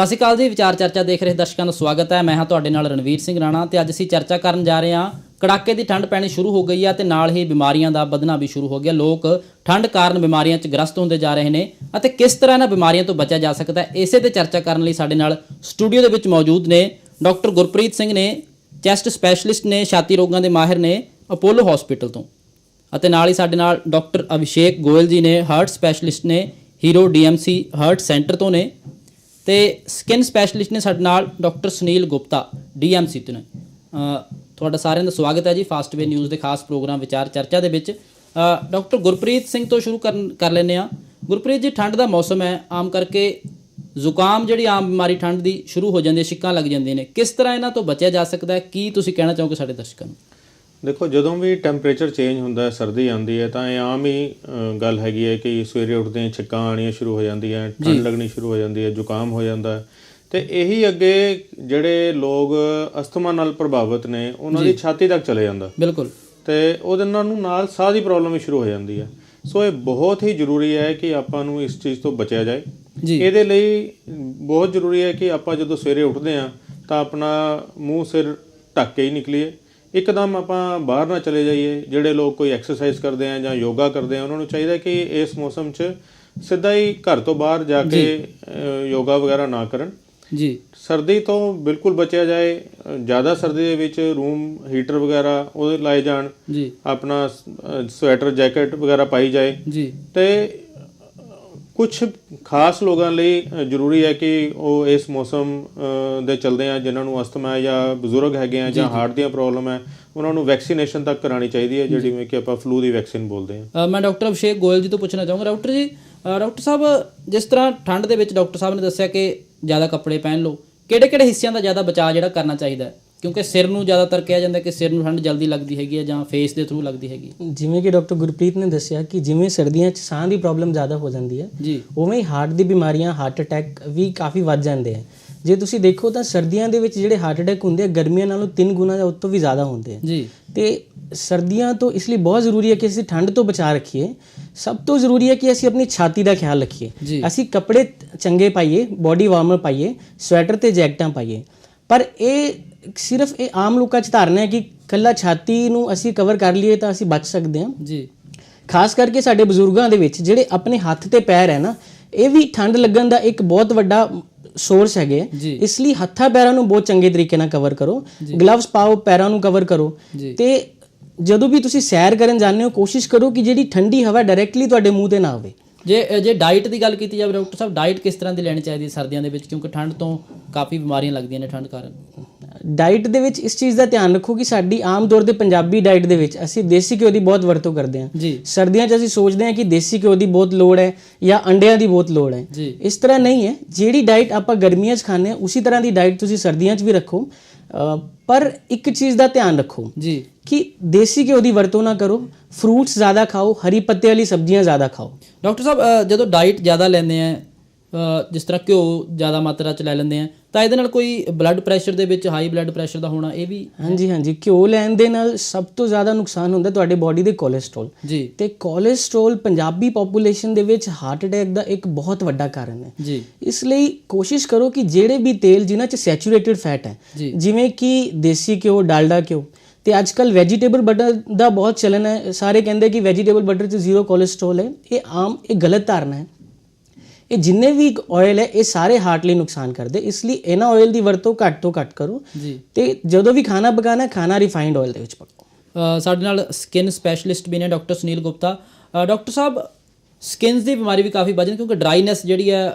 ਸਤਿ ਸ਼੍ਰੀ ਅਕਾਲ ਜੀ, ਵਿਚਾਰ ਚਰਚਾ ਦੇਖ ਰਹੇ ਦਰਸ਼ਕਾਂ ਦਾ ਸਵਾਗਤ ਹੈ। ਮੈਂ ਹਾਂ ਤੁਹਾਡੇ ਨਾਲ ਰਣਵੀਰ ਸਿੰਘ ਰਾਣਾ ਤੇ ਅੱਜ ਅਸੀਂ ਚਰਚਾ ਕਰਨ ਜਾ ਰਹੇ ਹਾਂ। ਕੜਾਕੇ ਦੀ ਠੰਡ ਪੈਣੀ ਸ਼ੁਰੂ ਹੋ ਗਈ ਹੈ ਤੇ ਨਾਲ ਹੀ ਬਿਮਾਰੀਆਂ ਦਾ ਵਧਣਾ ਵੀ ਸ਼ੁਰੂ ਹੋ ਗਿਆ। ਲੋਕ ਠੰਡ ਕਾਰਨ ਬਿਮਾਰੀਆਂ 'ਚ ਗ੍ਰਸਤ ਹੁੰਦੇ ਜਾ ਰਹੇ ਨੇ ਅਤੇ ਕਿਸ ਤਰ੍ਹਾਂ ਇਹਨਾਂ ਬਿਮਾਰੀਆਂ ਤੋਂ ਬਚਿਆ ਜਾ ਸਕਦਾ ਹੈ, ਇਸੇ ਤੇ ਚਰਚਾ ਕਰਨ ਲਈ ਸਾਡੇ ਨਾਲ ਸਟੂਡੀਓ ਦੇ ਵਿੱਚ ਮੌਜੂਦ ਨੇ ਡਾਕਟਰ ਗੁਰਪ੍ਰੀਤ ਸਿੰਘ ਨੇ, ਚੈਸਟ ਸਪੈਸ਼ਲਿਸਟ ਨੇ, ਛਾਤੀ ਰੋਗਾਂ ਦੇ ਮਾਹਿਰ ਨੇ ਅਪੋਲੋ ਹਸਪੀਟਲ ਤੋਂ। ਅਤੇ ਨਾਲ ਹੀ ਸਾਡੇ ਨਾਲ ਡਾਕਟਰ ਅਭਿਸ਼ੇਕ ਗੋਇਲ ਜੀ ਨੇ, ਹਾਰਟ ਸਪੈਸ਼ਲਿਸਟ ਨੇ, ਹੀਰੋ ਡੀਐਮਸੀ ਹਾਰਟ ਸੈਂਟਰ ਤੋਂ ਨੇ। ਤੇ ਸਕਿਨ ਸਪੈਸ਼ਲਿਸਟ ਨੇ ਸਾਡੇ ਨਾਲ ਡਾਕਟਰ ਸੁਨੀਲ ਗੁਪਤਾ ਡੀਐਮਸੀ ਤੋਂ ਨੇ ਅ, ਤੁਹਾਡਾ ਸਾਰਿਆਂ ਦਾ ਸਵਾਗਤ ਹੈ ਜੀ ਫਾਸਟ ਵੇ ਨਿਊਜ਼ ਦੇ ਖਾਸ ਪ੍ਰੋਗਰਾਮ ਵਿਚਾਰ ਚਰਚਾ ਦੇ ਵਿੱਚ। ਅ, ਡਾਕਟਰ ਗੁਰਪ੍ਰੀਤ ਸਿੰਘ ਤੋਂ ਸ਼ੁਰੂ ਕਰਨ ਕਰ ਲੈਂਦੇ ਆ ਗੁਰਪ੍ਰੀਤ ਜੀ ਠੰਡ ਦਾ ਮੌਸਮ ਹੈ। ਆਮ ਕਰਕੇ ਜ਼ੁਕਾਮ ਜਿਹੜੀ ਆਮ ਬਿਮਾਰੀ ਠੰਡ ਦੀ ਸ਼ੁਰੂ ਹੋ ਜਾਂਦੀ ਹੈ ਛਿੱਕਾਂ ਲੱਗ ਜਾਂਦੀਆਂ ਨੇ। ਕਿਸ ਤਰ੍ਹਾਂ ਇਹਨਾਂ ਤੋਂ ਬਚਿਆ ਜਾ ਸਕਦਾ ਹੈ? ਕੀ ਤੁਸੀਂ ਕਹਿਣਾ ਚਾਹੋਗੇ ਸਾਡੇ ਦਰਸ਼ਕਾਂ ਨੂੰ? ਦੇਖੋ ਜਦੋਂ ਵੀ ਟੈਂਪਰੇਚਰ ਚੇਂਜ ਹੁੰਦਾ ਹੈ ਸਰਦੀ ਆਉਂਦੀ ਹੈ ਤਾਂ ਇਹ ਆਮ ਹੀ ਗੱਲ ਹੈਗੀ ਹੈ ਕਿ ਸਵੇਰੇ ਉੱਠਦੇ ਹੀ ਛਿੱਕਾਂ ਆਣੀਆਂ ਸ਼ੁਰੂ ਹੋ ਜਾਂਦੀਆਂ ਠੰਡ ਲੱਗਣੀ ਸ਼ੁਰੂ ਹੋ ਜਾਂਦੀ ਹੈ ਜ਼ੁਕਾਮ ਹੋ ਜਾਂਦਾ ਹੈ। ਤੇ ਇਹੀ ਅੱਗੇ ਜਿਹੜੇ ਲੋਕ ਅਸਥਮਾ ਨਾਲ ਪ੍ਰਭਾਵਿਤ ਨੇ ਉਹਨਾਂ ਦੀ ਛਾਤੀ ਤੱਕ ਚਲੇ ਜਾਂਦਾ। ਬਿਲਕੁਲ। ਤੇ ਉਹਦੇ ਨਾਲ ਨੂੰ ਨਾਲ ਸਾਹ ਦੀ ਪ੍ਰੋਬਲਮ ਵੀ ਸ਼ੁਰੂ ਹੋ ਜਾਂਦੀ ਹੈ। ਸੋ ਇਹ ਬਹੁਤ ਹੀ ਜ਼ਰੂਰੀ ਹੈ ਕਿ ਆਪਾਂ ਨੂੰ ਇਸ ਚੀਜ਼ ਤੋਂ ਬਚਿਆ ਜਾਏ। ਜੀ। ਇਹਦੇ ਲਈ ਬਹੁਤ ਜ਼ਰੂਰੀ ਹੈ ਕਿ ਆਪਾਂ ਜਦੋਂ ਸਵੇਰੇ ਉੱਠਦੇ ਹਾਂ ਤਾਂ ਆਪਣਾ ਮੂੰਹ ਸਿਰ ਢੱਕ ਕੇ ਹੀ ਨਿਕਲੀਏ। ਇੱਕਦਮ ਆਪਾਂ ਬਾਹਰ ਨਾ ਚਲੇ ਜਾਈਏ ਜਿਹੜੇ ਲੋਕ ਕੋਈ ਐਕਸਰਸਾਈਜ਼ ਕਰਦੇ ਆ ਜਾਂ ਯੋਗਾ ਕਰਦੇ ਆ ਉਹਨਾਂ ਨੂੰ ਚਾਹੀਦਾ ਕਿ ਇਸ ਮੌਸਮ 'ਚ ਸਿੱਧਾ ਹੀ ਘਰ ਤੋਂ ਬਾਹਰ ਜਾ ਕੇ ਯੋਗਾ ਵਗੈਰਾ ਨਾ ਕਰਨ। ਜੀ। ਸਰਦੀ ਤੋਂ ਬਿਲਕੁਲ ਬਚਿਆ ਜਾਏ ਜ਼ਿਆਦਾ ਸਰਦੀ ਦੇ ਵਿੱਚ ਰੂਮ ਹੀਟਰ ਵਗੈਰਾ ਉਹਦੇ ਲਾਏ ਜਾਣ। ਜੀ। ਆਪਣਾ ਸਵੈਟਰ ਜੈਕਟ ਵਗੈਰਾ ਪਾਈ ਜਾਏ। ਜੀ। ਤੇ ਕੁਝ ਖਾਸ ਲੋਕਾਂ ਲਈ ਜ਼ਰੂਰੀ ਹੈ ਕਿ ਉਹ ਇਸ ਮੌਸਮ ਦੇ ਚਲਦੇ ਆ ਜਿਨ੍ਹਾਂ ਨੂੰ ਅਸਥਮਾ ਹੈ ਜਾਂ ਬਜ਼ੁਰਗ ਹੈਗੇ ਆ ਜਾਂ ਹਾਰਟ ਦੀਆਂ ਪ੍ਰੋਬਲਮ ਹੈ ਉਹਨਾਂ ਨੂੰ ਵੈਕਸੀਨੇਸ਼ਨ ਤੱਕ ਕਰਾਣੀ ਚਾਹੀਦੀ ਹੈ ਜਿਹੜੀ ਜਿਵੇਂ ਕਿ ਆਪਾਂ ਫਲੂ ਦੀ ਵੈਕਸੀਨ ਬੋਲਦੇ ਆ। ਮੈਂ ਡਾਕਟਰ ਅਭਿਸ਼ੇਕ ਗੋਇਲ ਜੀ ਤੋਂ ਪੁੱਛਣਾ ਚਾਹੂੰਗਾ। ਡਾਕਟਰ ਜੀ ਡਾਕਟਰ ਸਾਹਿਬ ਜਿਸ ਤਰ੍ਹਾਂ ਠੰਡ ਦੇ ਵਿੱਚ ਡਾਕਟਰ ਸਾਹਿਬ ਨੇ ਦੱਸਿਆ ਕਿ ਜ਼ਿਆਦਾ ਕੱਪੜੇ ਪਹਿਨ ਲਓ ਕਿਹੜੇ ਕਿਹੜੇ ਹਿੱਸਿਆਂ ਦਾ ਜ਼ਿਆਦਾ ਬਚਾਅ ਜਿਹੜਾ ਕਰਨਾ ਚਾਹੀਦਾ ਹੈ? ਕਿਉਂਕਿ ਸਿਰ ਨੂੰ ਜ਼ਿਆਦਾਤਰ ਕਿਹਾ ਜਾਂਦਾ ਕਿ ਸਿਰ ਨੂੰ ਠੰਡ ਜਲਦੀ ਲੱਗਦੀ ਹੈਗੀ ਹੈ ਜਾਂ ਫੇਸ ਦੇ ਥਰੂ ਲੱਗਦੀ ਹੈਗੀ। ਜਿਵੇਂ ਕਿ ਡਾਕਟਰ ਗੁਰਪ੍ਰੀਤ ਨੇ ਦੱਸਿਆ ਕਿ ਜਿਵੇਂ ਸਰਦੀਆਂ 'ਚ ਸਾਹ ਦੀ ਪ੍ਰੋਬਲਮ ਜ਼ਿਆਦਾ ਹੋ ਜਾਂਦੀ ਹੈ ਜੀ। ਉਵੇਂ ਹੀ ਹਾਰਟ ਦੀ ਬਿਮਾਰੀਆਂ ਹਾਰਟ ਅਟੈਕ ਵੀ ਕਾਫੀ ਵੱਧ ਜਾਂਦੇ ਆ ਜੇ ਤੁਸੀਂ ਦੇਖੋ ਤਾਂ ਸਰਦੀਆਂ ਦੇ ਵਿੱਚ ਜਿਹੜੇ ਹਾਰਟ ਅਟੈਕ ਹੁੰਦੇ ਆ ਗਰਮੀਆਂ ਨਾਲੋਂ 3 ਗੁਣਾ ਜਾਂ ਉਤੋਂ ਵੀ ਜ਼ਿਆਦਾ ਹੁੰਦੇ ਆ। ਜੀ। ਤੇ ਸਰਦੀਆਂ ਤੋਂ ਇਸ ਲਈ ਬਹੁਤ ਜ਼ਰੂਰੀ ਹੈ ਕਿ ਅਸੀਂ ਠੰਡ ਤੋਂ ਬਚਾ ਰੱਖੀਏ। ਸਭ ਤੋਂ ਜ਼ਰੂਰੀ ਹੈ ਕਿ ਅਸੀਂ ਆਪਣੀ ਛਾਤੀ ਦਾ ਖਿਆਲ ਰੱਖੀਏ। ਅਸੀਂ ਕੱਪੜੇ ਚੰਗੇ ਪਾਈਏ ਬਾਡੀ ਵਾਰਮਰ ਪਾਈਏ ਸਵੈਟਰ ਤੇ ਜੈਕਟਾਂ ਪਾਈਏ। ਪਰ ਇਹ ਸਿਰਫ ਇਹ ਆਮ ਲੋਕਾਂ 'ਚ ਧਾਰਨਾ ਹੈ ਕਿ ਕੱਲਾ ਛਾਤੀ ਨੂੰ ਅਸੀਂ ਕਵਰ ਕਰ ਲਈਏ ਤਾਂ ਅਸੀਂ ਬਚ ਸਕਦੇ ਹਾਂ। ਜੀ। ਖਾਸ ਕਰਕੇ ਸਾਡੇ ਬਜ਼ੁਰਗਾਂ ਦੇ ਵਿੱਚ ਜਿਹੜੇ ਆਪਣੇ ਹੱਥ ਤੇ ਪੈਰ ਹੈ ਨਾ ਇਹ ਵੀ ਠੰਡ ਲੱਗਣ ਦਾ ਇੱਕ ਬਹੁਤ ਵੱਡਾ ਸੋਰਸ ਹੈਗੇ। ਇਸ ਲਈ ਹੱਥਾਂ ਪੈਰਾਂ ਨੂੰ ਬਹੁਤ ਚੰਗੇ ਤਰੀਕੇ ਨਾਲ ਕਵਰ ਕਰੋ। ਗਲਵਸ ਪਾਓ ਪੈਰਾਂ ਨੂੰ ਕਵਰ ਕਰੋ। ਤੇ ਜਦੋਂ ਵੀ ਤੁਸੀਂ ਸੈਰ ਕਰਨ ਜਾਂਦੇ ਹੋ ਕੋਸ਼ਿਸ਼ ਕਰੋ ਕਿ ਜਿਹੜੀ ਠੰਡੀ ਹਵਾ ਡਾਇਰੈਕਟਲੀ ਤੁਹਾਡੇ ਮੂੰਹ ਤੇ ਨਾ ਆਵੇ। ਜੇ ਜੇ ਡਾਈਟ ਦੀ ਗੱਲ ਕੀਤੀ ਜਾਵੇ ਡਾਕਟਰ ਸਾਹਿਬ ਡਾਈਟ ਕਿਸ ਤਰ੍ਹਾਂ ਦੀ ਲੈਣੀ ਚਾਹੀਦੀ ਹੈ ਸਰਦੀਆਂ ਦੇ ਵਿੱਚ? ਕਿਉਂਕਿ ਠੰਡ ਤੋਂ ਕਾਫੀ ਬਿਮਾਰੀਆਂ ਲੱਗਦੀਆਂ ਨੇ ਠੰਡ ਕਾਰਨ। ਡਾਈਟ ਦੇ ਵਿੱਚ ਇਸ ਚੀਜ਼ ਦਾ ਧਿਆਨ ਰੱਖੋ ਕਿ ਸਾਡੀ ਆਮ ਤੌਰ ਤੇ ਪੰਜਾਬੀ ਡਾਈਟ ਦੇ ਵਿੱਚ ਅਸੀਂ ਦੇਸੀ ਘਿਓ ਦੀ ਬਹੁਤ ਵਰਤੋਂ ਕਰਦੇ ਹਾਂ। ਜੀ। ਸਰਦੀਆਂ 'ਚ ਅਸੀਂ ਸੋਚਦੇ ਹਾਂ ਕਿ ਦੇਸੀ ਘਿਓ ਦੀ ਬਹੁਤ ਲੋੜ ਹੈ ਜਾਂ ਅੰਡਿਆਂ ਦੀ ਬਹੁਤ ਲੋੜ ਹੈ। ਇਸ ਤਰ੍ਹਾਂ ਨਹੀਂ ਹੈ। ਜਿਹੜੀ ਡਾਈਟ ਆਪਾਂ ਗਰਮੀਆਂ 'ਚ ਖਾਂਦੇ ਹਾਂ ਉਸੇ ਤਰ੍ਹਾਂ ਦੀ ਡਾਈਟ ਤੁਸੀਂ ਸਰਦੀਆਂ 'ਚ ਵੀ ਰੱਖੋ। ਪਰ ਇੱਕ ਚੀਜ਼ ਦਾ ਧਿਆਨ ਰੱਖੋ। ਜੀ। ਕਿ ਦੇਸੀ ਘਿਓ ਦੀ ਵਰਤੋਂ ਨਾ ਕਰੋ ਫਰੂਟਸ ਜ਼ਿਆਦਾ ਖਾਓ ਹਰੀ ਪੱਤੇ ਵਾਲੀ ਸਬਜ਼ੀਆਂ ਜ਼ਿਆਦਾ ਖਾਓ ਡਾਕਟਰ ਸਾਹਿਬ ਜਦੋਂ ਡਾਈਟ ਜ਼ਿਆਦਾ ਲੈਂਦੇ ਆ ਜਿਸ ਤਰ੍ਹਾਂ ਘਿਓ ਜ਼ਿਆਦਾ ਮਾਤਰਾ ਚ ਲੈ ਲੈਂਦੇ ਆ ਤਾਂ ਇਹਦੇ ਨਾਲ ਕੋਈ ਬਲੱਡ ਪ੍ਰੈਸ਼ਰ ਦੇ ਵਿੱਚ ਹਾਈ ਬਲੱਡ ਪ੍ਰੈਸ਼ਰ ਦਾ ਹੋਣਾ ਇਹ ਵੀ ਹਾਂਜੀ ਹਾਂਜੀ ਘਿਓ ਲੈਣ ਦੇ ਨਾਲ ਸਭ ਤੋਂ ਜ਼ਿਆਦਾ ਨੁਕਸਾਨ ਹੁੰਦਾ ਤੁਹਾਡੇ ਬਾਡੀ ਦੇ ਕੋਲੇਸਟ੍ਰੋਲ ਜੀ ਤੇ ਕੋਲੇਸਟ੍ਰੋਲ ਪੰਜਾਬੀ ਪੋਪੂਲੇਸ਼ਨ ਦੇ ਵਿੱਚ ਹਾਰਟ ਅਟੈਕ ਦਾ ਇੱਕ ਬਹੁਤ ਵੱਡਾ ਕਾਰਨ ਹੈ ਜੀ ਇਸ ਲਈ ਕੋਸ਼ਿਸ਼ ਕਰੋ ਕਿ ਜਿਹੜੇ ਵੀ ਤੇਲ ਜਿਨ੍ਹਾਂ 'ਚ ਸੈਚੂਰੇਟਡ ਫੈਟ ਹੈ। ਜਿਵੇਂ ਕਿ ਦੇਸੀ ਘਿਓ ਡਾਲਡਾ ਘਿਓ ਤੇ ਅੱਜ ਕੱਲ ਵੈਜੀਟੇਬਲ ਬਟਰ ਦਾ ਬਹੁਤ ਚਲਨ ਹੈ। ਸਾਰੇ ਕਹਿੰਦੇ ਕਿ ਵੈਜੀਟੇਬਲ ਬਟਰ 'ਚ ਜ਼ੀਰੋ ਕੋਲੇਸਟ੍ਰੋਲ ਹੈ। ਇਹ ਆਮ ਇਹ ਗਲਤ ਧਾਰਨਾ ਹੈ। ਇਹ ਜਿੰਨੇ ਵੀ ਆਇਲ ਹੈ ਇਹ ਸਾਰੇ ਹਾਰਟ ਲਈ ਨੁਕਸਾਨ ਕਰਦੇ। ਇਸ ਲਈ ਇਹਨਾਂ ਆਇਲ ਦੀ ਵਰਤੋਂ ਘੱਟ ਤੋਂ ਘੱਟ ਕਰੋ। ਜੀ। ਤੇ ਜਦੋਂ ਵੀ ਖਾਣਾ ਪਕਾਣਾ ਖਾਣਾ ਰਿਫਾਈਨਡ ਆਇਲ ਦੇ ਵਿੱਚ ਪਕਾਓ। ਸਾਡੇ ਨਾਲ ਸਕਿਨ ਸਪੈਸ਼ਲਿਸਟ ਵੀ ਨੇ ਡਾਕਟਰ ਸੁਨੀਲ ਗੁਪਤਾ। ਡਾਕਟਰ ਸਾਹਿਬ ਸਕਿਨਸ ਦੀ ਬਿਮਾਰੀ ਵੀ ਕਾਫੀ ਵੱਧ ਕਿਉਂਕਿ ਡਰਾਈਨੈਸ ਜਿਹੜੀ ਹੈ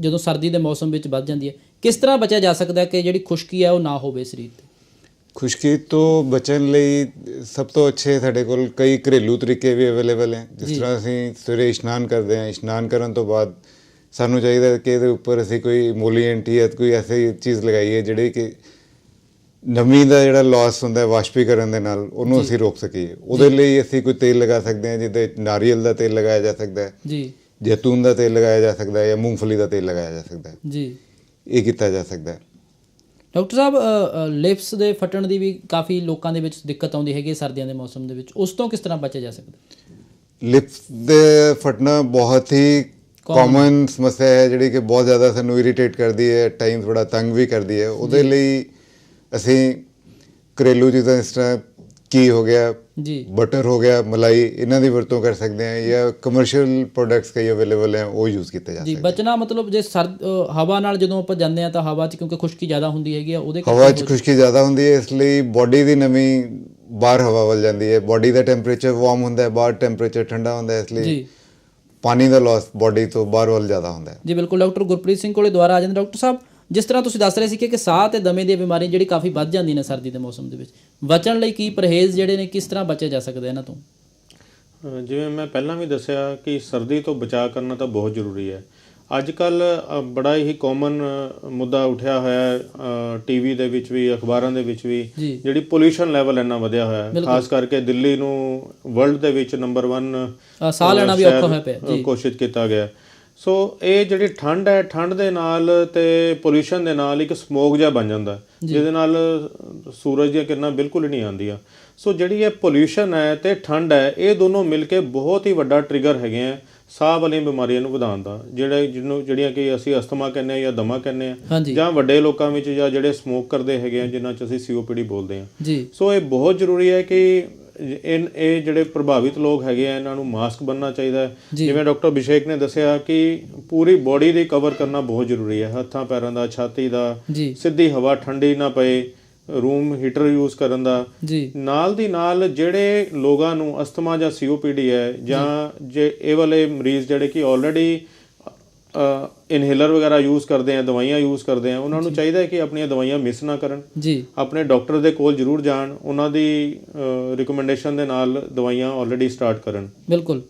ਜਦੋਂ ਸਰਦੀ ਦੇ ਮੌਸਮ ਵਿੱਚ ਵੱਧ ਜਾਂਦੀ ਹੈ। ਕਿਸ ਤਰ੍ਹਾਂ ਬਚਿਆ ਜਾ ਸਕਦਾ ਹੈ ਕਿ ਜਿਹੜੀ ਖੁਸ਼ਕੀ ਹੈ ਉਹ ਨਾ ਹੋਵੇ ਸਰੀਰ ਤੇ? ਖੁਸ਼ਕੀ ਤੋਂ ਬਚਣ ਲਈ ਸਭ ਤੋਂ ਅੱਛੇ ਸਾਡੇ ਕੋਲ ਕਈ ਘਰੇਲੂ ਤਰੀਕੇ ਵੀ ਅਵੇਲੇਬਲ ਹੈ। ਜਿਸ ਤਰ੍ਹਾਂ ਅਸੀਂ ਸਵੇਰੇ ਇਸ਼ਨਾਨ ਕਰਦੇ ਹਾਂ ਇਸ਼ਨਾਨ ਕਰਨ ਤੋਂ ਬਾਅਦ ਸਾਨੂੰ ਚਾਹੀਦਾ ਕਿ ਇਹਦੇ ਉੱਪਰ ਅਸੀਂ ਕੋਈ ਮੋਲੀਐਂਟ ਜਾਂ ਕੋਈ ਐਸੀ ਚੀਜ਼ ਲਗਾਈਏ ਜਿਹੜੀ ਕਿ ਨਮੀ ਦਾ ਜਿਹੜਾ ਲਾਸ ਹੁੰਦਾ ਹੈ ਵਾਸ਼ਪੀਕਰਨ ਦੇ ਨਾਲ ਉਹਨੂੰ ਅਸੀਂ ਰੋਕ ਸਕੀਏ। ਉਹਦੇ ਲਈ ਅਸੀਂ ਕੋਈ ਤੇਲ ਲਗਾ ਸਕਦੇ ਹਾਂ ਜਿਹਦੇ ਵਿੱਚ ਨਾਰੀਅਲ ਦਾ ਤੇਲ ਲਗਾਇਆ ਜਾ ਸਕਦਾ ਹੈ। ਜੀ। ਜੈਤੂਨ ਦਾ ਤੇਲ ਲਗਾਇਆ ਜਾ ਸਕਦਾ ਹੈ ਜਾਂ ਮੂੰਗਫਲੀ ਦਾ ਤੇਲ ਲਗਾਇਆ ਜਾ ਸਕਦਾ ਹੈ। ਜੀ। ਇਹ ਕੀਤਾ ਜਾ ਸਕਦਾ ਹੈ। ਡਾਕਟਰ ਸਾਹਿਬ ਲਿਪਸ ਦੇ ਫਟਣ ਦੀ ਵੀ ਕਾਫੀ ਲੋਕਾਂ ਦੇ ਵਿੱਚ ਦਿੱਕਤ ਆਉਂਦੀ ਹੈਗੀ ਸਰਦੀਆਂ ਦੇ ਮੌਸਮ ਦੇ ਵਿੱਚ। ਉਸ ਤੋਂ ਕਿਸ ਤਰ੍ਹਾਂ ਬਚਿਆ ਜਾ ਸਕਦਾ? ਲਿਪਸ ਦੇ ਫਟਣਾ ਬਹੁਤ ਹੀ ਕਾਮਨ ਸਮੱਸਿਆ ਹੈ ਜਿਹੜੀ ਕਿ ਬਹੁਤ ਜ਼ਿਆਦਾ ਸਾਨੂੰ ਇਰੀਟੇਟ ਕਰਦੀ ਹੈ ਟਾਈਮ ਥੋੜਾ ਤੰਗ ਵੀ ਕਰਦੀ ਹੈ। ਉਹਦੇ ਲਈ ਅਸੀਂ ਘਰੇਲੂ ਚੀਜ਼ਾਂ ਇਸ ਤਰ੍ਹਾਂ ਕੀ ਹੋ ਗਿਆ ਜੀ। ਬਟਰ ਹੋ ਗਿਆ ਮਲਾਈ ਇਹਨਾਂ ਦੀ ਵਰਤੋਂ ਕਰ ਸਕਦੇ ਹਾਂ ਜਾਂ ਕਮਰਸ਼ੀਅਲ ਪ੍ਰੋਡਕਟਸ ਕਈ ਅਵੇਲੇਬਲ ਹੈ ਉਹ ਯੂਜ਼ ਕੀਤੇ ਜਾ ਜੀ ਸਕਦੇ ਬਚਣਾ ਮਤਲਬ ਜੇ ਸਰਦ ਹਵਾ ਨਾਲ ਜਦੋਂ ਆਪਾਂ ਜਾਂਦੇ ਆ ਤਾਂ ਹਵਾ 'ਚ ਕਿਉਂਕਿ ਖੁਸ਼ਕੀ ਜ਼ਿਆਦਾ ਹੁੰਦੀ ਹੈਗੀ ਆ ਉਹਦੇ ਹਵਾ 'ਚ ਖੁਸ਼ਕੀ ਜ਼ਿਆਦਾ ਹੁੰਦੀ ਹੈ ਇਸ ਲਈ ਬਾਡੀ ਦੀ ਨਮੀ ਬਾਹਰ ਹਵਾ ਵੱਲ ਜਾਂਦੀ ਹੈ। ਬਾਡੀ ਦਾ ਟੈਂਪਰੇਚਰ ਵਾਰਮ ਹੁੰਦਾ ਹੈ ਬਾਹਰ ਟੈਂਪਰੇਚਰ ਠੰਡਾ ਹੁੰਦਾ ਹੈ ਇਸ ਲਈ ਜੀ। ਪਾਣੀ ਦਾ ਲਾਸ ਬਾਡੀ ਤੋਂ ਬਾਹਰ ਵੱਲ ਜ਼ਿਆਦਾ ਹੁੰਦਾ ਹੈ। ਜੀ ਬਿਲਕੁਲ ਡਾਕਟਰ ਗੁਰਪ੍ਰੀਤ ਸਿੰਘ ਕੋਲੇ ਦੁਬਾਰਾ ਆ ਜਾਂਦੇ ਡਾਕਟਰ ਸਾਹਿਬ। ਜਿਸ ਤਰ੍ਹਾਂ ਤੁਸੀਂ ਦੱਸ ਰਹੇ ਸੀ ਕਿ ਸਾਹ ਤੇ ਦਮੇ ਦੀਆਂ ਬਿਮਾਰੀਆਂ ਜਿਹੜੀ ਕਾਫੀ ਵੱਧ ਜਾਂਦੀਆਂ ਨੇ ਸਰਦੀ ਦੇ ਮੌਸਮ ਦੇ ਵਿੱਚ ਬਚਣ ਲਈ ਕੀ ਪਰਹੇਜ਼ ਜਿਹੜੇ ਨੇ ਕਿਸ ਤਰ੍ਹਾਂ ਬਚਿਆ ਜਾ ਸਕਦਾ ਇਹਨਾਂ ਤੋਂ? ਜਿਵੇਂ ਮੈਂ ਪਹਿਲਾਂ ਵੀ ਦੱਸਿਆ ਕਿ ਸਰਦੀ ਤੋਂ ਬਚਾਅ ਕਰਨਾ ਤਾਂ ਬਹੁਤ ਜ਼ਰੂਰੀ ਹੈ। ਅੱਜ ਕੱਲ ਬੜਾ ਹੀ ਕਾਮਨ ਮੁੱਦਾ ਉੱਠਿਆ ਹੋਇਆ ਹੈ ਟੀਵੀ ਦੇ ਵਿੱਚ ਵੀ ਅਖਬਾਰਾਂ ਦੇ ਵਿੱਚ ਵੀ। ਜਿਹੜੀ ਪੋਲੂਸ਼ਨ ਲੈਵਲ ਇੰਨਾ ਵਧਿਆ ਹੋਇਆ ਹੈ। ਖਾਸ ਕਰਕੇ ਦਿੱਲੀ ਨੂੰ ਵਰਲਡ ਦੇ ਵਿੱਚ ਨੰਬਰ 1 ਅ, ਸਾਹ ਲੈਣਾ ਵੀ ਔਖਾ ਹੋਇਆ ਪਿਆ ਜੀ। ਘੋਸ਼ਿਤ ਕੀਤਾ ਗਿਆ ਸੋ ਇਹ ਜਿਹੜੀ ਠੰਡ ਹੈ ਠੰਡ ਦੇ ਨਾਲ ਤੇ ਪੋਲੂਸ਼ਨ ਦੇ ਨਾਲ ਇੱਕ ਸਮੋਗ ਜਿਹਾ ਬਣ ਜਾਂਦਾ ਜਿਹਦੇ ਨਾਲ ਸੂਰਜ ਦੀਆਂ ਕਿਰਨਾਂ ਬਿਲਕੁਲ ਹੀ ਨਹੀਂ ਆਉਂਦੀਆਂ। ਸੋ ਜਿਹੜੀ ਇਹ ਪੋਲੂਸ਼ਨ ਹੈ ਤੇ ਠੰਡ ਹੈ ਇਹ ਦੋਨੋਂ ਮਿਲ ਕੇ ਬਹੁਤ ਹੀ ਵੱਡਾ ਟ੍ਰਿਗਰ ਹੈਗੇ ਆ ਸਾਹ ਵਾਲੀਆਂ ਬਿਮਾਰੀਆਂ ਨੂੰ ਵਧਾਉਣ ਦਾ ਜਿਹੜੇ ਜਿਹਨੂੰ ਜਿਹੜੀਆਂ ਕਿ ਅਸੀਂ ਅਸਥਮਾ ਕਹਿੰਦੇ ਆ ਜਾਂ ਦਮਾ ਕਹਿੰਦੇ ਆ ਜਾਂ ਵੱਡੇ ਲੋਕਾਂ ਵਿੱਚ ਜਾਂ ਜਿਹੜੇ ਸਮੋਕ ਕਰਦੇ ਹੈਗੇ ਆ ਜਿਨ੍ਹਾਂ 'ਚ ਅਸੀਂ ਸੀਓਪੀਡੀ ਬੋਲਦੇ ਆ ਸੋ ਇਹ ਬਹੁਤ ਜ਼ਰੂਰੀ ਹੈ ਕਿ ਇਹ ਇਹ ਜਿਹੜੇ ਪ੍ਰਭਾਵਿਤ ਲੋਕ ਹੈਗੇ ਆ ਇਹਨਾਂ ਨੂੰ ਮਾਸਕ ਬੰਨਣਾ ਚਾਹੀਦਾ ਹੈ। ਜਿਵੇਂ ਡਾਕਟਰ ਅਭਿਸ਼ੇਕ ਨੇ ਦੱਸਿਆ ਕਿ ਪੂਰੀ ਬੋਡੀ ਦੀ ਕਵਰ ਕਰਨਾ ਬਹੁਤ ਜ਼ਰੂਰੀ ਹੈ। ਹੱਥਾਂ ਪੈਰਾਂ ਦਾ ਛਾਤੀ ਦਾ। ਸਿੱਧੀ ਹਵਾ ਠੰਡੀ ਨਾ ਪਏ ਰੂਮ ਹੀਟਰ ਯੂਜ਼ ਕਰਨ ਦਾ। ਨਾਲ ਦੀ ਨਾਲ ਜਿਹੜੇ ਲੋਕਾਂ ਨੂੰ ਅਸਥਮਾ ਜਾਂ ਸੀਓਪੀਡੀ ਹੈ ਜਾਂ ਜੇ। ਇਹ ਵਾਲੇ ਮਰੀਜ਼ ਜਿਹੜੇ ਕਿ ਆਲਰੇਡੀ ਇਨਹੇਲਰ ਵਗੈਰਾ ਯੂਜ਼ ਕਰਦੇ ਆ ਦਵਾਈਆਂ ਯੂਜ਼ ਕਰਦੇ ਆ ਉਹਨਾਂ ਨੂੰ ਚਾਹੀਦਾ ਹੈ ਕਿ ਆਪਣੀਆਂ ਦਵਾਈਆਂ ਮਿਸ ਨਾ ਕਰਨ। ਜੀ। ਆਪਣੇ ਡਾਕਟਰ ਦੇ ਕੋਲ ਜ਼ਰੂਰ ਜਾਣ ਉਹਨਾਂ ਦੀ ਰਿਕਮੈਂਡੇਸ਼ਨ ਦੇ ਨਾਲ ਦਵਾਈਆਂ ਆਲਰੇਡੀ ਸਟਾਰਟ ਕਰਨ। ਬਿਲਕੁਲ।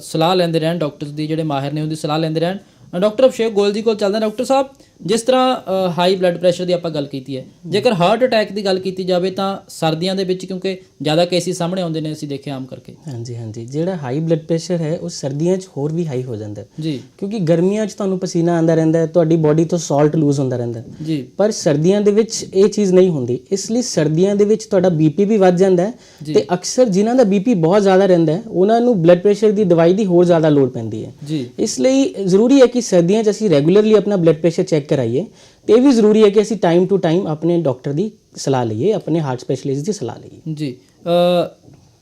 ਸਲਾਹ ਲੈਂਦੇ ਰਹਿਣ ਡਾਕਟਰਸ ਦੀ ਜਿਹੜੇ ਮਾਹਿਰ ਨੇ ਉਹਦੀ ਸਲਾਹ ਲੈਂਦੇ ਰਹਿਣ। ਡਾਕਟਰ ਅਭਿਸ਼ੇਕ ਗੋਇਲ ਜੀ ਕੋਲ ਚੱਲਦੇ ਡਾਕਟਰ ਸਾਹਿਬ ਜਿਸ ਤਰ੍ਹਾਂ ਹਾਈ ਬਲੱਡ ਪ੍ਰੈਸ਼ਰ ਦੀ ਆਪਾਂ ਗੱਲ ਕੀਤੀ ਹੈ। ਜੇਕਰ ਹਾਰਟ ਅਟੈਕ ਦੀ ਗੱਲ ਕੀਤੀ ਜਾਵੇ ਤਾਂ ਸਰਦੀਆਂ ਦੇ ਵਿੱਚ ਕਿਉਂਕਿ ਜ਼ਿਆਦਾ ਕੇਸਿਸ ਸਾਹਮਣੇ ਆਉਂਦੇ ਨੇ ਅਸੀਂ ਦੇਖਿਆ ਆਮ ਕਰਕੇ। ਹਾਂਜੀ ਹਾਂਜੀ। ਜਿਹੜਾ ਹਾਈ ਬਲੱਡ ਪ੍ਰੈਸ਼ਰ ਹੈ ਉਹ ਸਰਦੀਆਂ 'ਚ ਹੋਰ ਵੀ ਹਾਈ ਹੋ ਜਾਂਦਾ ਜੀ। ਕਿਉਂਕਿ ਗਰਮੀਆਂ 'ਚ ਤੁਹਾਨੂੰ ਪਸੀਨਾ ਆਉਂਦਾ ਰਹਿੰਦਾ ਹੈ ਤੁਹਾਡੀ ਬਾਡੀ ਤੋਂ ਸਾਲਟ ਲੂਜ਼ ਹੁੰਦਾ ਰਹਿੰਦਾ ਜੀ। ਪਰ ਸਰਦੀਆਂ ਦੇ ਵਿੱਚ ਇਹ ਚੀਜ਼ ਨਹੀਂ ਹੁੰਦੀ। ਇਸ ਲਈ ਸਰਦੀਆਂ ਦੇ ਵਿੱਚ ਤੁਹਾਡਾ ਬੀਪੀ ਵੀ ਵੱਧ ਜਾਂਦਾ ਹੈ ਤੇ ਅਕਸਰ ਜਿਨ੍ਹਾਂ ਦਾ ਬੀਪੀ ਬਹੁਤ ਜ਼ਿਆਦਾ ਰਹਿੰਦਾ ਹੈ ਉਹਨਾਂ ਨੂੰ ਬਲੱਡ ਪ੍ਰੈਸ਼ਰ ਦੀ ਦਵਾਈ ਦੀ ਹੋਰ ਜ਼ਿਆਦਾ ਲੋੜ ਪੈਂਦੀ ਹੈ। ਜੀ। ਇਸ ਲਈ ਜ਼ਰੂਰੀ ਹੈ ਕਿ ਸਰਦੀਆਂ 'ਚ ਅਸੀਂ ਰੈਗੂਲਰਲੀ ਆਪਣਾ ਬਲੱਡ ਪ੍ਰੈਸ਼ਰ ਚੈੱਕ ਕਰਾਈਏ ਤੇ ਇਹ ਵੀ ਜ਼ਰੂਰੀ ਹੈ ਕਿ ਅਸੀਂ ਟਾਈਮ ਟੂ ਟਾਈਮ ਆਪਣੇ ਡਾਕਟਰ ਦੀ ਸਲਾਹ ਲਈਏ ਆਪਣੇ ਹਾਰਟ ਸਪੈਸ਼ਲਿਸਟ ਦੀ ਸਲਾਹ ਲਈਏ। ਜੀ ਅ,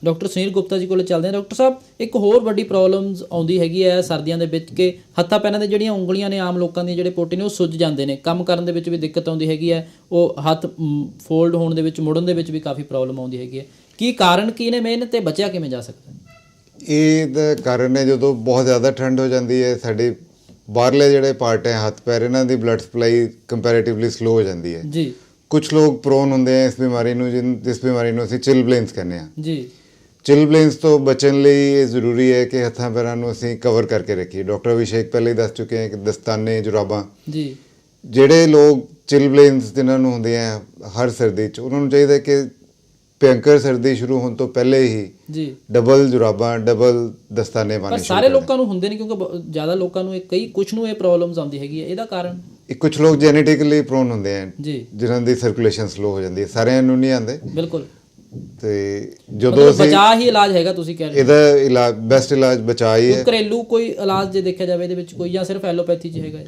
ਡਾਕਟਰ ਸੁਨੀਲ ਗੁਪਤਾ ਜੀ ਕੋਲੇ ਚੱਲਦੇ ਹਾਂ। ਡਾਕਟਰ ਸਾਹਿਬ ਇੱਕ ਹੋਰ ਵੱਡੀ ਪ੍ਰੋਬਲਮਸ ਆਉਂਦੀ ਹੈਗੀ ਹੈ ਸਰਦੀਆਂ ਦੇ ਵਿੱਚ ਕਿ ਹੱਥਾਂ ਪੈਰਾਂ ਦੇ ਜਿਹੜੀਆਂ ਉਂਗਲੀਆਂ ਨੇ ਆਮ ਲੋਕਾਂ ਦੀਆਂ ਜਿਹੜੇ ਪੋਟੇ ਨੇ ਉਹ ਸੁੱਜ ਜਾਂਦੇ ਨੇ। ਕੰਮ ਕਰਨ ਦੇ ਵਿੱਚ ਵੀ ਦਿੱਕਤ ਆਉਂਦੀ ਹੈਗੀ ਹੈ। ਉਹ ਹੱਥ ਫੋਲਡ ਹੋਣ ਦੇ ਵਿੱਚ ਮੁੜਨ ਦੇ ਵਿੱਚ ਵੀ ਕਾਫੀ ਪ੍ਰੋਬਲਮ ਆਉਂਦੀ ਹੈਗੀ ਹੈ। ਕੀ ਕਾਰਨ ਕੀ ਨੇ ਮੇਨ ਤੇ ਬਚਿਆ ਕਿਵੇਂ ਜਾ ਸਕਦਾ? ਇਹ ਦਾ ਕਾਰਨ ਹੈ ਜਦੋਂ ਬਹੁਤ ਜ਼ਿਆਦਾ ਠੰਡ ਹੋ ਜਾਂਦੀ ਹੈ ਸਾਡੇ ਬਾਹਰਲੇ ਜਿਹੜੇ ਪਾਰਟ ਹੈ ਹੱਥ ਪੈਰ ਇਹਨਾਂ ਦੀ ਬਲੱਡ ਸਪਲਾਈ ਕੰਪੈਰੀਟਿਵਲੀ ਸਲੋ ਹੋ ਜਾਂਦੀ ਹੈ। ਜੀ। ਕੁਝ ਲੋਕ ਪ੍ਰੋਨ ਹੁੰਦੇ ਆ ਇਸ ਬਿਮਾਰੀ ਨੂੰ ਜਿਸ ਬਿਮਾਰੀ ਨੂੰ ਅਸੀਂ ਚਿਲ ਬਲੇਨਸ ਕਹਿੰਦੇ ਆ ਜੀ। ਚਿਲ ਬਲੇਨਸ ਤੋਂ ਬਚਣ ਲਈ ਇਹ ਜ਼ਰੂਰੀ ਹੈ ਕਿ ਹੱਥਾਂ ਪੈਰਾਂ ਨੂੰ ਅਸੀਂ ਕਵਰ ਕਰਕੇ ਰੱਖੀਏ। ਡਾਕਟਰ ਅਭਿਸ਼ੇਕ ਪਹਿਲੇ ਹੀ ਦੱਸ ਚੁੱਕੇ ਹੈ ਕਿ ਦਸਤਾਨੇ ਜੁਰਾਬਾਂ। ਜੀ। ਜਿਹੜੇ ਲੋਕ ਚਿਲ ਬਲੇਨਸ ਜਿਨ੍ਹਾਂ ਨੂੰ ਹੁੰਦੇ ਆ ਹਰ ਸਰਦੀ 'ਚ ਉਹਨਾਂ ਨੂੰ ਚਾਹੀਦਾ ਕਿ ਭਿਅੰਕਰ ਸਰਦੀ ਸ਼ੁਰੂ ਹੋਣ ਤੋਂ ਪਹਿਲੇ ਹੀ ਜੀ। ਡਬਲ ਜੁਰਾਬਾਂ ਡਬਲ ਦਸਤਾਨੇ ਪਰ ਪਾਣੇ ਸ਼ੁਰੂ ਸਾਰੇ। ਲੋਕਾਂ ਨੂੰ ਹੁੰਦੇ ਨਹੀਂ ਕਿਉਂਕਿ ਜ਼ਿਆਦਾ ਲੋਕਾਂ ਨੂੰ ਇਹ ਕਈ ਕੁਝ ਨੂੰ ਇਹ ਪ੍ਰੋਬਲਮਸ ਆਉਂਦੀ ਹੈਗੀ ਹੈ। ਇਹਦਾ ਕਾਰਨ? ਇਹ ਕੁਝ ਲੋਕ ਜੈਨੇਟਿਕਲੀ ਪ੍ਰੋਨ ਹੁੰਦੇ ਆ ਜਿਨ੍ਹਾਂ ਦੀ ਸਰਕੂਲੇਸ਼ਨ ਸਲੋ ਹੋ ਜਾਂਦੀ ਹੈ। ਸਾਰਿਆਂ ਨੂੰ ਨਹੀਂ ਆਉਂਦੇ। ਬਿਲਕੁਲ। ਤੇ ਜਦੋਂ ਅਸੀਂ ਬਚਾਅ ਹੀ ਇਲਾਜ ਹੈਗਾ ਤੁਸੀਂ ਕਹਿ ਰਹੇ ਹੋ। ਇਹਦਾ ਇਲਾਜ ਬੈਸਟ ਇਲਾਜ ਬਚਾਅ ਹੀ ਹੈ। ਕੋਈ ਘਰੇਲੂ ਕੋਈ ਇਲਾਜ ਜੇ ਦੇਖਿਆ ਜਾਵੇ ਇਹਦੇ ਵਿੱਚ ਕੋਈ ਜਾਂ ਸਿਰਫ ਐਲੋਪੈਥੀ ਚ ਹੈਗਾ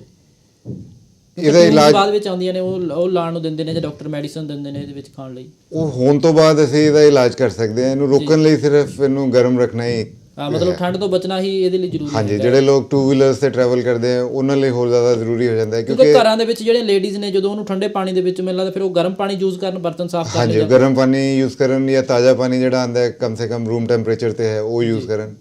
ਇਹਦਾ ਇਲਾਜ ਬਾਅਦ ਵਿੱਚ ਆਉਂਦੀਆਂ ਨੇ ਉਹ ਉਹ ਲਾਣ ਨੂੰ ਦਿੰਦੇ ਨੇ ਜਾਂ ਡਾਕਟਰ ਮੈਡੀਸਨ ਦਿੰਦੇ ਨੇ ਇਹਦੇ ਵਿੱਚ ਖਾਣ ਲਈ। ਉਹ ਹੋਣ ਤੋਂ ਬਾਅਦ ਅਸੀਂ ਇਹਦਾ ਇਲਾਜ ਕਰ ਸਕਦੇ ਹਾਂ। ਇਹਨੂੰ ਰੋਕਣ ਲਈ ਸਿਰਫ ਇਹਨੂੰ ਗਰਮ ਰੱਖਣਾ ਹੀ ਹਾਂ ਮਤਲਬ ਠੰਡ ਤੋਂ ਬਚਣਾ ਹੀ ਇਹਦੇ ਲਈ ਜ਼ਰੂਰੀ ਹਾਂਜੀ ਹੈ। ਜਿਹੜੇ ਲੋਕ ਟੂ ਵੀਲਰਸ ਤੇ ਟਰੈਵਲ ਕਰਦੇ ਆ ਉਹਨਾਂ ਲਈ ਹੋਰ ਜ਼ਿਆਦਾ ਜ਼ਰੂਰੀ ਹੋ ਜਾਂਦਾ ਹੈ ਕਿਉਂਕਿ ਕਿਉਂਕਿ ਘਰਾਂ ਦੇ ਵਿੱਚ ਜਿਹੜੇ ਲੇਡੀਜ਼ ਨੇ ਜਦੋਂ ਉਹਨੂੰ ਠੰਡੇ ਪਾਣੀ ਦੇ ਵਿੱਚ ਮੈਨੂੰ ਲੱਗਦਾ ਫਿਰ ਉਹ ਗਰਮ ਪਾਣੀ ਯੂਜ਼ ਕਰਨ ਬਰਤਨ ਸਾਫ਼ ਕਰਨ ਹਾਂਜੀ ਗਰਮ ਪਾਣੀ ਯੂਜ਼ ਕਰਨ ਜਾਂ ਤਾਜ਼ਾ ਪਾਣੀ ਜਿਹੜਾ ਆਂਦਾ ਹੈ ਕਮ ਸੇ ਕਮ ਰੂਮ ਟੈਂਪਰੇਚਰ ਤੇ ਹੈ ਉਹ ਯੂਜ਼ ਕਰਨ।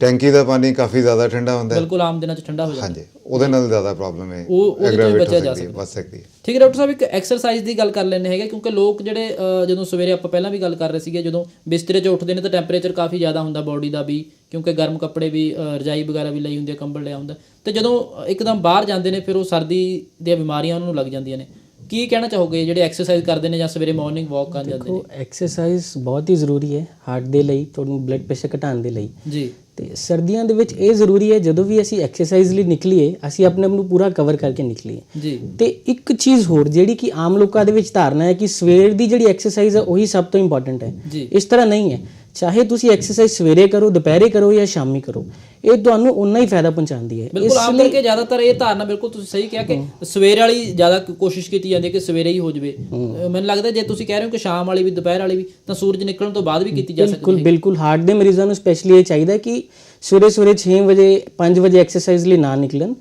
ਟੈਂਕੀ ਦਾ ਪਾਣੀ ਕਾਫੀ ਜ਼ਿਆਦਾ ਠੰਡਾ ਹੁੰਦਾ ਹੈ। ਬਿਲਕੁਲ ਆਮ ਦਿਨਾਂ ਚ ਠੰਡਾ ਹੋ ਜਾਂਦਾ। ਹਾਂਜੀ ਉਹਦੇ ਨਾਲ ਜ਼ਿਆਦਾ ਪ੍ਰੋਬਲਮ ਹੈ ਉਹ- ਉਹਦੇ ਤੋਂ ਬਚਿਆ ਜਾ ਸਕਦੀ ਹੈ, ਬਚ ਸਕਦੀ ਹੈ। ਠੀਕ ਹੈ ਡਾਕਟਰ ਸਾਹਿਬ ਇੱਕ ਐਕਸਰਸਾਈਜ਼ ਦੀ ਗੱਲ ਕਰ ਲੈਂਦੇ ਹੈਗੇ ਕਿਉਂਕਿ ਲੋਕ ਜਿਹੜੇ ਜਦੋਂ ਸਵੇਰੇ ਆਪਾਂ ਪਹਿਲਾਂ ਵੀ ਗੱਲ ਕਰ ਰਹੇ ਸੀਗੇ ਜਦੋਂ ਬਿਸਤਰੇ 'ਚ ਉੱਠਦੇ ਨੇ ਤਾਂ ਟੈਂਪਰੇਚਰ ਕਾਫੀ ਜ਼ਿਆਦਾ ਹੁੰਦਾ ਬਾਡੀ ਦਾ ਵੀ ਕਿਉਂਕਿ ਗਰਮ ਕੱਪੜੇ ਵੀ ਰਜਾਈ ਵਗੈਰਾ ਵੀ ਲਈ ਹੁੰਦੀ ਹੈ ਕੰਬਲ ਲਿਆ ਹੁੰਦਾ। ਤੇ ਜਦੋਂ ਇੱਕਦਮ ਬਾਹਰ ਜਾਂਦੇ ਨੇ ਫਿਰ ਉਹ ਸਰਦੀ ਦੀਆਂ ਬਿਮਾਰੀਆਂ ਉਹਨਾਂ ਨੂੰ ਲੱਗ ਜਾਂਦੀਆਂ ਨੇ। ਕੀ ਕਹਿਣਾ ਚਾਹੋਗੇ ਜਿਹੜੇ ਐਕਸਰਸਾਈਜ਼ ਕਰਦੇ ਨੇ ਜਾਂ ਸਵੇਰੇ ਮਾਰਨਿੰਗ ਵਾਕ ਕਰਨ ਜਾਂਦੇ ਨੇ? ਦੇਖੋ ਐਕਸਰਸਾਈਜ਼ ਬਹੁਤ ਹੀ ਜ਼ਰੂਰੀ ਹੈ ਹਾਰਟ ਦੇ ਲਈ ਤੁਹਾਨੂੰ ਬਲੱਡ ਪ੍ਰੈਸ਼ਰ ਘਟਾਉਣ ਦੇ ਲਈ। ਜੀ। ਤੇ ਸਰਦੀਆਂ ਦੇ ਵਿੱਚ ਇਹ ਜ਼ਰੂਰੀ ਹੈ ਜਦੋਂ ਵੀ ਅਸੀਂ ਐਕਸਰਸਾਈਜ਼ ਲਈ ਨਿਕਲੀਏ ਅਸੀਂ ਆਪਣੇ ਆਪ ਨੂੰ ਪੂਰਾ ਕਵਰ ਕਰਕੇ ਨਿਕਲੀਏ। ਜੀ। ਤੇ ਇੱਕ ਚੀਜ਼ ਹੋਰ ਜਿਹੜੀ ਕਿ ਆਮ ਲੋਕਾਂ ਦੇ ਵਿੱਚ ਧਾਰਨਾ ਹੈ ਕਿ ਸਵੇਰ ਦੀ ਜਿਹੜੀ ਐਕਸਰਸਾਈਜ਼ ਹੈ ਉਹੀ ਸਭ ਤੋਂ ਇੰਪੋਰਟੈਂਟ ਹੈ। ਇਸ ਤਰ੍ਹਾਂ ਨਹੀਂ ਹੈ। ਚਾਹੇ ਤੁਸੀਂ ਐਕਸਰਸਾਈਜ਼ ਸਵੇਰੇ ਕਰੋ ਦੁਪਹਿਰੇ ਕਰੋ ਜਾਂ ਸ਼ਾਮੀ ਕਰੋ ਇਹ ਤੁਹਾਨੂੰ ਉਨਾ ਹੀ ਫਾਇਦਾ ਪਹੁੰਚਾਉਂਦੀ ਹੈ। ਬਿਲਕੁਲ ਆਮ ਕਰਕੇ ਜ਼ਿਆਦਾਤਰ ਇਹ ਧਾਰਨਾ ਬਿਲਕੁਲ ਤੁਸੀਂ ਸਹੀ ਕਿਹਾ ਕਿ ਸਵੇਰ ਵਾਲੀ ਜ਼ਿਆਦਾ ਕੋਸ਼ਿਸ਼ ਕੀਤੀ ਜਾਂਦੀ ਹੈ ਕਿ ਸਵੇਰੇ ਹੀ ਹੋ ਜਵੇ। ਮੈਨੂੰ ਲੱਗਦਾ ਜੇ ਤੁਸੀਂ ਕਹਿ ਰਹੇ ਹੋ ਕਿ ਸ਼ਾਮ ਵਾਲੀ ਵੀ ਦੁਪਹਿਰ ਵਾਲੀ ਵੀ ਤਾਂ ਸੂਰਜ ਨਿਕਲਣ ਤੋਂ ਬਾਅਦ ਵੀ ਕੀਤੀ ਜਾ ਸਕਦੀ ਬਿਲਕੁਲ ਬਿਲਕੁਲ ਹਾਰਟ ਦੇ ਮਰੀਜ਼ਾਂ ਨੂੰ ਸਪੈਸ਼ਲੀ ਇਹ ਚਾਹੀਦਾ ਕਿ ਸਵੇਰੇ ਸਵੇਰੇ 6 ਵਜੇ 5 ਵਜੇ ਐਕਸਰਸਾਈਜ਼ ਲਈ ਨਾ ਨਿਕਲਣ।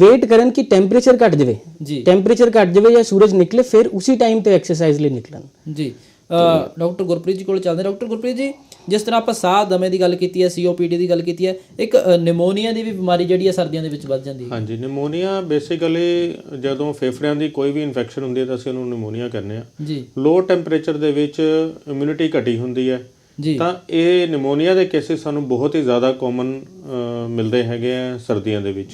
ਵੇਟ ਕਰਨ ਕਿ ਟੈਂਪਰੇਚਰ ਘਟ ਜਾਵੇ। ਟੈਂਪਰੇਚਰ ਘਟ ਜਾਵੇ ਜਾਂ ਸੂਰਜ ਨਿਕਲੇ ਫਿਰ ਉਸੇ ਟਾਈਮ ਤੇ ਐਕਸਰਸਾਈਜ਼ ਲਈ ਨਿਕਲਣ। ਜੀ। ਡਾਕਟਰ ਗੁਰਪ੍ਰੀਤ ਜੀ ਕੋਲ ਚੱਲਦੇ ਹਾਂ। ਡਾਕਟਰ ਗੁਰਪ੍ਰੀਤ ਜੀ ਜਿਸ ਤਰ੍ਹਾਂ ਆਪਾਂ ਸਾਹ ਦਮੇ ਦੀ ਗੱਲ ਕੀਤੀ ਹੈ ਸੀਓਪੀਡੀ ਦੀ ਗੱਲ ਕੀਤੀ ਹੈ ਇੱਕ ਨਿਮੋਨੀਆ ਦੀ ਵੀ ਬਿਮਾਰੀ ਜਿਹੜੀ ਹੈ ਸਰਦੀਆਂ ਦੇ ਵਿੱਚ ਵੱਧ ਜਾਂਦੀ ਹੈ। ਹਾਂਜੀ ਨਿਮੋਨੀਆ ਬੇਸਿਕਲੀ ਜਦੋਂ ਫੇਫੜਿਆਂ ਦੀ ਕੋਈ ਵੀ ਇਨਫੈਕਸ਼ਨ ਹੁੰਦੀ ਹੈ ਤਾਂ ਅਸੀਂ ਉਹਨੂੰ ਨਿਮੋਨੀਆ ਕਹਿੰਦੇ ਆ ਜੀ। ਲੋ ਟੈਂਪਰੇਚਰ ਦੇ ਵਿੱਚ ਇਮਿਊਨਿਟੀ ਘਟੀ ਹੁੰਦੀ ਹੈ। ਜੀ। ਤਾਂ ਇਹ ਨਿਮੋਨੀਆ ਦੇ ਕੇਸਿਸ ਸਾਨੂੰ ਬਹੁਤ ਹੀ ਜ਼ਿਆਦਾ ਕਾਮਨ ਮਿਲਦੇ ਹੈਗੇ ਆ ਸਰਦੀਆਂ ਦੇ ਵਿੱਚ।